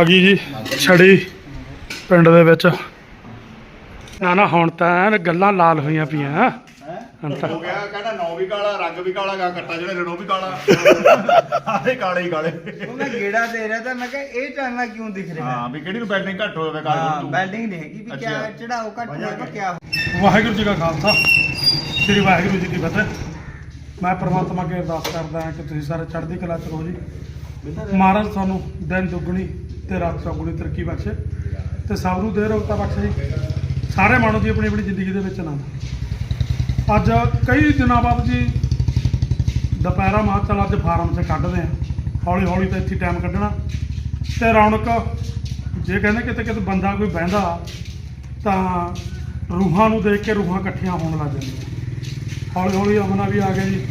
ਆ ਗਈ ਜੀ ਛੜੀ ਪਿੰਡ ਦੇ ਵਿੱਚ। ਨਾ ਨਾ ਹੁਣ ਤਾਂ ਗੱਲਾਂ ਲਾਲ ਹੋਈਆਂ ਪਈਆਂ। ਹੁਣ ਤਾਂ ਹੋ ਗਿਆ ਕਹਿੰਦਾ ਨੌ ਵੀ ਕਾਲਾ ਰੰਗ ਵੀ ਕਾਲਾ ਗਾ ਕੱਟਾ ਜਿਹੜੇ ਰਣੋ ਵੀ ਕਾਲਾ। ਸਾਰੇ ਕਾਲੇ ਹੀ ਕਾਲੇ। ਉਹ ਮੈਂ ਗੇੜਾ ਦੇ ਰਿਹਾ ਤਾਂ ਮੈਂ ਕਿਹਾ ਇਹ ਚਾਨਣਾ ਕਿਉਂ ਦਿਖ ਰਿਹਾ? ਹਾਂ ਵੀ ਕਿਹੜੀ ਨੂੰ ਬੈਟਿੰਗ ਘੱਟ ਹੋਵੇ ਹਾਂ ਕਾਲੇ ਨੂੰ ਬੈਲਡਿੰਗ ਨਹੀਂ ਹੈਗੀ ਵੀ ਕਿਆ। ਚੜਾਓ ਘੱਟ ਹੋਏਗਾ ਕਿਆ ਵਾਹਿਗੁਰੂ ਜੀ ਕਾ ਖਾਲਸਾ। ਸ੍ਰੀ ਵਾਹਿਗੁਰੂ ਜੀ ਕੀ ਫਤਿਹ। ਮੈਂ ਪ੍ਰਮਾਤਮਾ ਅੱਗੇ ਅਰਦਾਸ ਕਰਦਾ ਹਾਂ ਕਿ ਤੁਸੀਂ ਸਾਰੇ ਚੜ੍ਹਦੀ ਕਲਾ ਚ ਰਹੋ ਜੀ। ਮਹਾਰਾਜ ਤੁਹਾਨੂੰ ਦਿਨ ਦੁੱਗਣੀ ਤੇ ਸੌ ਚੌਗੁਣੀ ਤਰੱਕੀ ਬਖਸ਼ੇ। ਤੇ ਸਭ ਨੂੰ ਦੇ ਰੋਗਤਾ ਬਖਸ਼ੇ ਜੀ। ਸਾਰੇ ਮਾਣੋ ਜੀ ਆਪਣੀ ਆਪਣੀ ਜ਼ਿੰਦਗੀ ਦੇ ਵਿੱਚ ਆਨੰਦ ਅੱਜ ਕਈ ਦਿਨਾਂ ਬਾਅਦ ਜੀ ਦੁਪਹਿਰਾ ਮਾਂ ਚੱਲ ਅੱਜ ਫਾਰਮ 'ਚ ਕੱਢਦੇ ਆ। ਹੌਲੀ ਹੌਲੀ ਤਾਂ ਇੱਥੇ ਟਾਈਮ ਕੱਢਣਾ। ਤੇ ਰੌਣਕ, ਜੇ ਕਹਿੰਦੇ ਕਿਤੇ ਕਿਤੇ ਬੰਦਾ ਕੋਈ ਬਹਿੰਦਾ, ਤਾਂ ਰੂਹਾਂ ਨੂੰ ਦੇਖ ਕੇ ਰੂਹਾਂ ਇਕੱਠੀਆਂ ਹੋਣ ਲੱਗ ਜਾਂਦੀਆਂ। ਹੌਲੀ ਹੌਲੀ ਅਮਨਾ ਵੀ ਆ ਗਿਆ ਜੀ।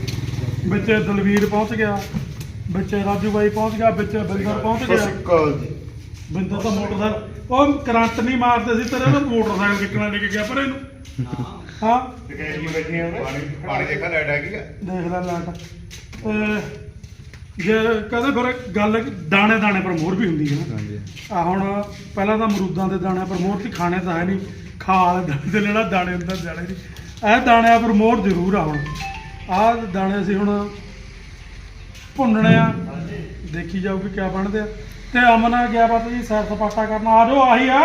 ਵਿੱਚ ਦਲਵੀਰ ਪਹੁੰਚ ਗਿਆ। ਵਿੱਚ ਰਾਜੂ ਬਾਈ ਪਹੁੰਚ ਗਿਆ। ਵਿੱਚ ਬਿੰਦਰ ਪਹੁੰਚ ਗਿਆ। ਬਿੰਦਰ ਤਾਂ ਮੋਟਰਸਾਈਕਲ ਉਹ ਕਰੰਟ ਨਹੀਂ ਮਾਰਦੇ ਸੀ ਤੇਰੇ ਨਾਲ ਮੋਟਰਸਾਈਕਲ ਕਿੱਕਣਾ ਲੈ ਕੇ ਗਿਆ ਪਰ ਇਹਨੂੰ। ਹਾਂ। ਪਾਣੀ ਪਾਣੀ ਦੇਖਾ ਲੈਟ ਹੈਗੀ ਆ। ਦੇਖ ਲੈ ਲਾਟ ਤੇ ਜੇ ਕਹਿੰਦੇ ਫਿਰ ਗੱਲ ਦਾਣੇ ਦਾਣੇ ਪਰ ਮੋਹਰ ਵੀ ਹੁੰਦੀ ਹੈ ਨਾ। ਆ ਹੁਣ ਪਹਿਲਾਂ ਤਾਂ ਅਮਰੂਦਾਂ ਦੇ ਦਾਣਿਆਂ ਪਰ ਮੋਹਰ ਸੀ ਖਾਣੇ ਤਾਂ ਹੈ ਨਹੀਂ। ਖਾਲ ਦਾਣੇ ਦੇ ਲੈਣਾ ਦਾਣੇ ਅੰਦਰ ਜਾਣੇ ਨਹੀਂ ਇਹ ਦਾਣਿਆਂ ਪਰ ਮੋਹਰ ਜ਼ਰੂਰ ਆ ਹੁਣ। ਆਹ ਦਾਣੇ ਅਸੀਂ ਹੁਣ ਭੁੰਨਣੇ ਆ। ਦੇਖੀ ਜਾਊਗੀ ਕਿਆ ਬਣਦੇ ਆ। ਤੇ ਅਮਨ ਗਿਆ ਪਤਾ ਜੀ ਸੈਰ ਸਪਾਟਾ ਕਰਨ। ਆ ਜਾਓ ਆਹੀ ਆ।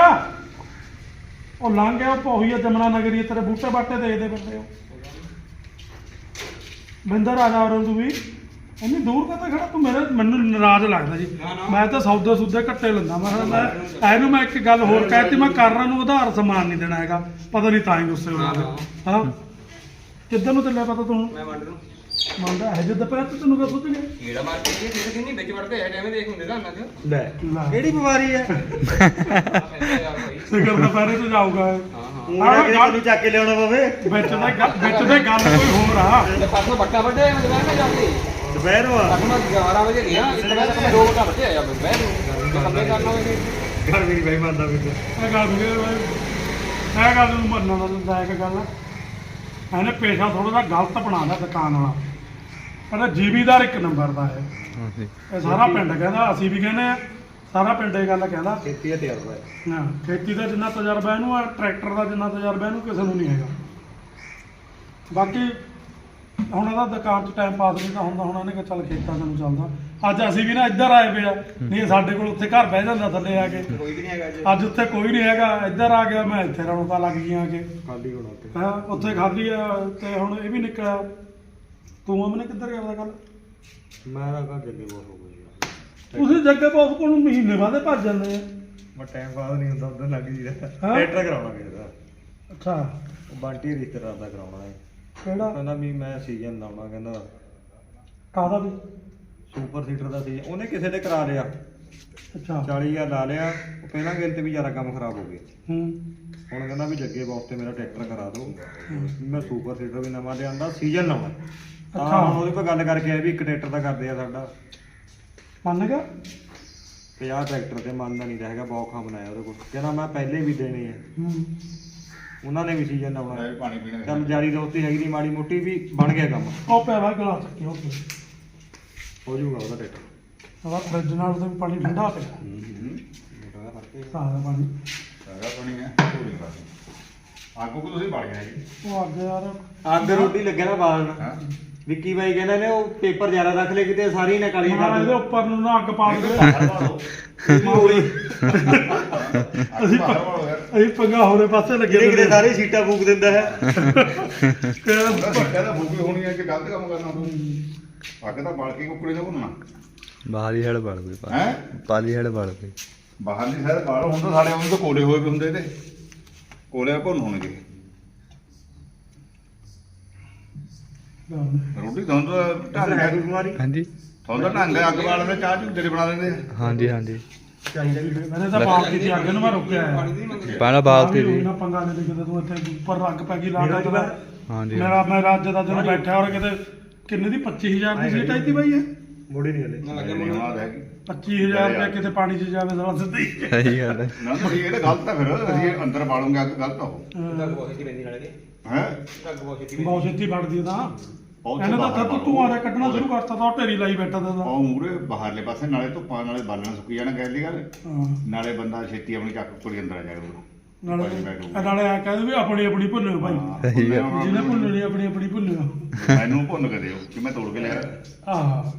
ਉਹ ਲੰਘ ਗਿਆ ਉਹ ਆ ਜਮਨਾ ਨਗਰੀ ਤੇਰੇ ਬੂਟੇ ਬਾਟੇ ਦੇਖਦੇ ਫਿਰਦੇ ਹੋ। ਬਿੰਦਰ ਆ ਜਾ ਉਰੋਂ ਤੂੰ ਵੀ। ਇੰਨੀ ਦੂਰ ਕਿੱਥੇ ਖੜਾ? ਤੂੰ ਮੇਰੇ ਮੈਨੂੰ ਨਾਰਾਜ਼ ਲੱਗਦਾ ਜੀ। ਮੈਂ ਤਾਂ ਸੌਦੇ ਸੁੱਦੇ ਘੱਟੇ ਲੰਦਾ। ਮੈਂ ਕਿਹਾ ਮੈਂ ਇਹਨੂੰ ਮੈਂ ਇੱਕ ਗੱਲ ਹੋਰ ਕਹਿਤੀ ਮੈਂ ਕਰਨਾ ਨੂੰ ਉਧਾਰ ਸਮਾਨ ਨਹੀਂ ਦੇਣਾ ਹੈਗਾ। ਪਤਾ ਨਹੀਂ ਤਾਂ ਹੀ ਗੁੱਸੇ ਹੋ ਹਾਂ। ਕਿੱਧਰ ਨੂੰ ਚੱਲਿਆ ਪਤਾ ਤੂੰ? ਮੈਂ ਵੰਡ ਨੂੰ ਮੰਨਦਾ ਹੈ ਜਦ ਦੁਪਹਿਰ ਤੇ ਤੈਨੂੰ ਕਾ ਸੋਚ ਗਿਆ ਕੀੜਾ ਮਾਰ ਕੇ ਇਹ ਕਿਸੇ ਦਿਨ ਨਹੀਂ ਵਿੱਚ ਵੜਦੇ ਐ ਐਵੇਂ ਦੇਖ ਹੁੰਦੇ ਦਾ ਉਹਨਾਂ ਚ। ਲੈ। ਕਿਹੜੀ ਬਿਮਾਰੀ ਹੈ? ਸਿਕਰ ਦੁਪਹਿਰੇ ਤੇ ਜਾਊਗਾ ਇਹ। ਹਾਂ ਹਾਂ। ਉਂਗੜਾ ਕੇ ਤੈਨੂੰ ਚੱਕ ਕੇ ਲਿਆਉਣਾ ਪਵੇ? ਵਿੱਚ ਦਾ ਗੱਲ- ਵਿੱਚ ਦੇ ਗੱਲ ਕੋਈ ਹੋਰ ਆ। ਤੇ ਪਾਸੋਂ ਬੱਟਾ ਵੱਡੇ ਮੈਂ ਦੁਪਹਿਰ ਨੂੰ ਜਾਂਦੇ ਦੁਪਹਿਰ ਵਾ ਮੈਂ 11 ਵਜੇ ਗਿਆ ਇੱਕ ਵਜੇ ਤੱਕ ਮੈਂ ਦੋ ਘੰਟਾ ਬੱਟੇ ਆਇਆ ਨੂੰ। ਤੇ ਕੰਮੇ ਕਰਨਾ ਹੋਵੇ ਗਰਮੀ ਨਹੀਂ ਬਾਈ ਮੰਨਦਾ ਵੀ। ਇਹ ਗੱਲ ਵੀ ਇਹ ਗੱਲ ਨੂੰ ਮੰਨਣਾ ਦਾ ਦਿੰਦਾ ਇੱਕ ਗੱਲ ਇਹਨੇ ਪੇਸ਼ਾ ਥੋੜਾ ਜਿਹਾ ਗਲਤ ਬਣਾਦਾ ਦੁਕਾਨ ਵਾਲਾ। ਪਰ ਜੀਵੀਦਾਰ ਇੱਕ ਨੰਬਰ ਦਾ ਹੈ। ਇਹ ਸਾਰਾ ਪਿੰਡ ਕਹਿੰਦਾ ਅਸੀਂ ਵੀ ਕਹਿੰਦੇ ਆ ਸਾਰਾ ਪਿੰਡ ਇਹ ਗੱਲ ਕਹਿੰਦਾ। ਖੇਤੀ ਦਾ ਤਜਰਬਾ ਹੈ। ਨਾ ਖੇਤੀ ਦਾ ਜਿੰਨਾ ਤਜਰਬਾ ਇਹਨੂੰ ਆ ਟਰੈਕਟਰ ਦਾ ਜਿੰਨਾ ਤਜਰਬਾ ਇਹਨੂੰ ਕਿਸੇ ਨੂੰ ਨਹੀਂ ਹੈਗਾ। ਬਾਕੀ ਹੁਣ ਇਹਦਾ ਦੁਕਾਨ 'ਚ ਟਾਈਮ ਪਾਸ ਨਹੀਂ ਤਾਂ ਹੁੰਦਾ ਹੁਣ ਇਹਨੇ ਕਿਹਾ ਚੱਲ ਖੇਤਾਂ ਨੂੰ ਚੱਲਦਾ। ਅੱਜ ਅਸੀਂ ਵੀ ਨਾ ਇੱਧਰ ਆਏ ਪਏ ਆ। ਨਹੀਂ ਸਾਡੇ ਕੋਲ ਉੱਥੇ ਘਰ ਬਹਿ ਜਾਂਦਾ ਥੱਲੇ ਆ ਕੇ। ਕੋਈ ਵੀ ਨਹੀਂ ਹੈਗਾ ਜੀ। ਅੱਜ ਉੱਥੇ ਕੋਈ ਨਹੀਂ ਹੈਗਾ। ਇੱਧਰ ਆ ਗਿਆ ਮੈਂ ਇੱਥੇ ਰੌਣਕਾਂ ਲੱਗ ਗਈਆਂ ਕਿ ਖਾਲੀ ਹੋਣਾ ਤੇ ਹਾਂ ਉੱਥੇ ਖਾਲੀ ਆ ਤੇ ਹੁਣ ਇਹ ਵੀ ਨਿਕਲਿਆ। ਤੂੰ ਅਮਨੇ ਕਿੱਧਰ ਗਿਆ ਉਹਦਾ ਕੱਲ ਮੈਂ ਤਾਂ ਘਰ ਜੱਗੇ ਬਹੁਤ ਹੋ ਗਈ ਯਾਰ ਤੁਸੀਂ ਜੱਗੇ ਬੌਸ ਕੋਲ ਨੂੰ ਮਹੀਨੇ ਬਾਅਦ ਭੱਜ ਜਾਂਦੇ ਆ। ਮੈਂ ਟਾਈਮ ਬਾਅਦ ਨਹੀਂ ਹੁੰਦਾ ਉਧਰ ਲੱਗ ਜੀ ਹਾਂ? ਟਰੈਕਟਰ ਕਰਾਉਣਾ ਕਿਹਦਾ ਅੱਛਾ। ਉਹ ਬੰਟੀ ਰਿਸ਼ਤੇਦਾਰ ਦਾ ਕਰਾਉਣਾ ਹੈ। ਕਿਹੜਾ? ਕਹਿੰਦਾ ਵੀ ਮੈਂ ਸੀਜ਼ਨ ਲਾਉਣਾ ਕਹਿੰਦਾ। ਕਾਹਦਾ ਵੀ? ਸੁਪਰ ਸੀਟਰ ਦਾ ਸੀ। ਉਹਨੇ ਕਿਸੇ ਦੇ ਕਰਾ ਲਿਆ। ਅੱਛਾ। 40000 ਲਾ ਲਿਆ। ਉਹ ਪਹਿਲਾਂ ਗੇਲ ਤੇ ਵੀ ਜ਼ਿਆਦਾ ਕੰਮ ਖਰਾਬ ਹੋ ਗਿਆ ਹੂੰ। ਹੁਣ ਕਹਿੰਦਾ ਵੀ ਜੱਗੇ ਬਾਸ ਤੇ ਮੇਰਾ ਟਰੈਕਟਰ ਕਰਾ ਦਿਓ। ਮੈਂ ਸੁਪਰ ਸੀਟਰ ਵੀ ਨਵਾਂ ਲਿਆਂਦਾ ਸੀਜ਼ਨ ਲਾਉਣਾ ਅੱਛਾ। ਅੱਛਾ। ਹੁਣ ਉਹਦੇ ਕੋਲ ਗੱਲ ਕਰਕੇ ਆਇਆ ਵੀ ਇੱਕ ਟਰੈਕਟਰ ਦਾ ਕਰਦੇ ਆ ਸਾਡਾ। ਮੰਨ ਗਿਆ? 50 ਟਰੈਕਟਰ ਤੇ ਮੰਨਦਾ ਨਹੀਂ ਹੈਗਾ ਬਹੁਤ ਖਾ ਬਣਾਇਆ ਉਹਦੇ ਕੋਲ। ਕਹਿੰਦਾ ਮੈਂ ਪਹਿਲੇ ਵੀ ਦੇਣੇ ਆ। ਹੂੰ। ਉਹਨਾਂ ਨੇ ਵੀ ਸੀਜ਼ਨ ਮੈਂ ਲਾਉਣਾ ਵੀ ਪਾਣੀ ਪੀਣਾ ਚੱਲ ਜਾਰੀ ਦੋਸਤੀ ਹੈਗੀ ਨਹੀਂ ਮਾੜੀ ਮੋਟੀ ਵੀ ਬਣ ਗਿਆ ਕੰਮ। ਉਹ ਪਿਆ ਵਾ ਗਲਾਸ ਚੱਕੀ ਹੋ ਹੋ ਜਾਊਗਾ ਉਹਦਾ ਟਰੈਕਟਰ ਉਹਦਾ ਫਰਿੱਜ ਨਾਲ ਵਿੱਚ ਪਾਣੀ ਠੰਡਾ ਪਿਆ ਫ਼ਰਕ ਹੈ। ਸਾਰਾ ਪਾਣੀ। ਸਾਰਾ ਪਾਣੀ ਹੈ ਧੂੜੀ ਪਾਣੀ ਆਗੂ ਕੋ ਤੁਸੀਂ ਬਾੜ ਗਏ ਜੀ ਉਹ ਅੱਗੇ ਯਾਰ। ਅੱਗ ਰੋਟੀ ਲੱਗਿਆ ਨਾ ਬਾਲਣ। ਹਾਂ। ਵਿੱਕੀ ਬਾਈ ਕਹਿੰਦਾ ਨੇ ਉਹ ਪੇਪਰ ਜ਼ਿਆਦਾ ਰੱਖ ਲੈ ਕਿਤੇ ਸਾਰੀ ਨਾ ਕਾਲੀਆਂ ਮਾਂ ਕਰ ਇਹਦੇ ਦੇ। ਉੱਪਰ ਨੂੰ ਨਾ ਅੱਗ ਪਾ ਦੇ। ਅਸੀਂ ਬਾਹਰ ਵਾਲੋ ਯਾਰ। ਅਸੀਂ ਪੰਗਾ ਹੋਰੇ ਪਾਸੇ ਲੱਗੇ ਕਿਤੇ ਕਿਤੇ ਸਾਰੇ ਸੀਟਾਂ ਫੂਕ ਦਿੰਦਾ ਹੈ। ਤਾਂ ਫੂਕੀ ਹੋਣੀ ਹੈ ਕਿ ਗਲਤ ਕੰਮ ਕਰਨਾ ਤੂੰ। ਅੱਗ ਤਾਂ ਬਾਲ ਕੇ ਕੁੱਕੜੇ ਦਾ ਭੁੰਨਣਾ ਬਾਹਰ ਹੜ ਬੜ ਪਈ ਪਾ- ਹੈ? ਪਾਲੀ ਹੜ ਬੜ ਪਈ ਬਾਹਰ ਨਹੀਂ ਸਾਰੇ ਬਾਹਰ ਹੁਣ ਤਾਂ ਸਾਡੇ ਉਹਨਾਂ ਤੋਂ ਕੋਲੇ ਹੋਏ ਵੀ ਹੁੰਦੇ ਤੇ ਕੋਲੇ ਭੁੰਨ ਹੋਣਗੇ। ਰੋਟੀ ਤੁਹਾਨੂੰ ਤਾਂ ਢੰਗ ਹੈ। ਬਿਮਾਰੀ। ਹਾਂਜੀ। ਤੁਹਾਨੂੰ ਤਾਂ ਢੰਗ ਹੈ ਅੱਗ ਬਾਲਣ ਦਾ ਚਾਹ ਤੇਰੇ ਬਣਾ ਦਿੰਦੇ ਆ। ਹਾਂਜੀ ਹਾਂਜੀ। ਚਾਹੀਦਾ ਵੀ ਮੈਨੇ ਤਾਂ ਬਾਲ ਕੀਤੀ ਅੱਗ ਨੂੰ ਮੈਂ ਰੁਕਿਆ ਪਾਣੀ ਦੀ ਮੰਗੇ ਪਹਿਲਾਂ ਬਾਲ ਤੇ ਵੀ ਵੀ ਨਾ ਪੰਗਾ ਨਹੀਂ ਕਿਤੇ ਤੂੰ ਇੱਥੇ ਉੱਪਰ ਰੱਗ ਪੈ ਗਈ ਲਾਦਾ ਮੇਰਾ ਤੇਰਾ ਹਾਂਜੀ। ਮੇਰਾ ਮੈਂ ਰਾਜ ਦਾ ਜਦੋਂ ਬੈਠਾ ਔਰ ਕਿਤੇ ਕਿੰਨੇ ਦੀ? 25000 ਦੀ ਸੀਟ ਆਈ ਤੀ ਬਾਈ ਇਹ? ਮੋੜੀ ਨਹੀਂ ਹਲੇ। ਨਾ ਲੱਗੇ ਨਹੀਂ ਮੁੰਡਾ ਮਾਰ ਹੈਗੀ 25000 ਰੁਪਏ ਕਿਤੇ ਪਾਣੀ 'ਚ ਜਾਵੇ ਸਾਲਾ ਸਿੱਧੀ। ਸਹੀ ਗੱਲ ਹੈ। ਨਾ ਤੁਸੀਂ ਇਹ ਤਾਂ ਗਲਤ ਆ ਫਿਰ। ਅਸੀਂ ਅੰਦਰ ਬਾਲੂਗੇ ਅੱਗ ਗਲਤ ਆ ਉਹ। ਲੱਗ ਬਹੁਤ ਛੇਤੀ ਪੈਂਦੀ ਨਾਲੇ। ਹੈ? ਲੱਗ ਬਹੁਤ ਛੇਤੀ ਬਹੁਤ ਛੇਤੀ ਵੜਦੀ ਉਹਦਾ ਉਹ ਇਹਨੇ ਬਾਹਰ ਤੂੰ ਤੂੰ ਆ ਕੱਢਣਾ ਸ਼ੁਰੂ ਕਰਤਾ ਤਾਂ ਢੇਰੀ ਲਾਈ ਬੈਠਾ ਤਾ ਉਹ ਮੂਰੇ ਬਾਹਰਲੇ ਪਾਸੇ ਨਾਲੇ ਧੁੱਪਾਂ ਨਾਲੇ ਬਾਲਣਾ ਸੁੱਕੀ ਜਾਣਾ ਦੀ ਗੱਲ। ਹਾਂ। ਨਾਲੇ ਬੰਦਾ ਛੇਤੀ ਆਪਣੀ ਚੱਕ ਕੁੜੀ ਅੰਦਰ ਆ ਜਾਏਗਾ ਨਾਲੇ ਭਾਈ। ਨਾਲੇ ਆ ਕਹਿੰਦੇ ਵੀ ਆਪਣੀ ਆਪਣੀ ਭੁੰਨੋ ਭਾਈ। ਸਹੀ ਹੈ। ਭੁੰਨਿਆ ਜਿਹਨੇ। ਭੁੰਨਣੀ ਆਪਣੀ ਆਪਣੀ ਭੁੰਨੋ ਮੈਨੂੰ ਭੁੰਨ ਕੇ ਦਿਓ ਕਿ ਮੈਂ ਤੋੜ ਕੇ ਲਿਆ ਆਹ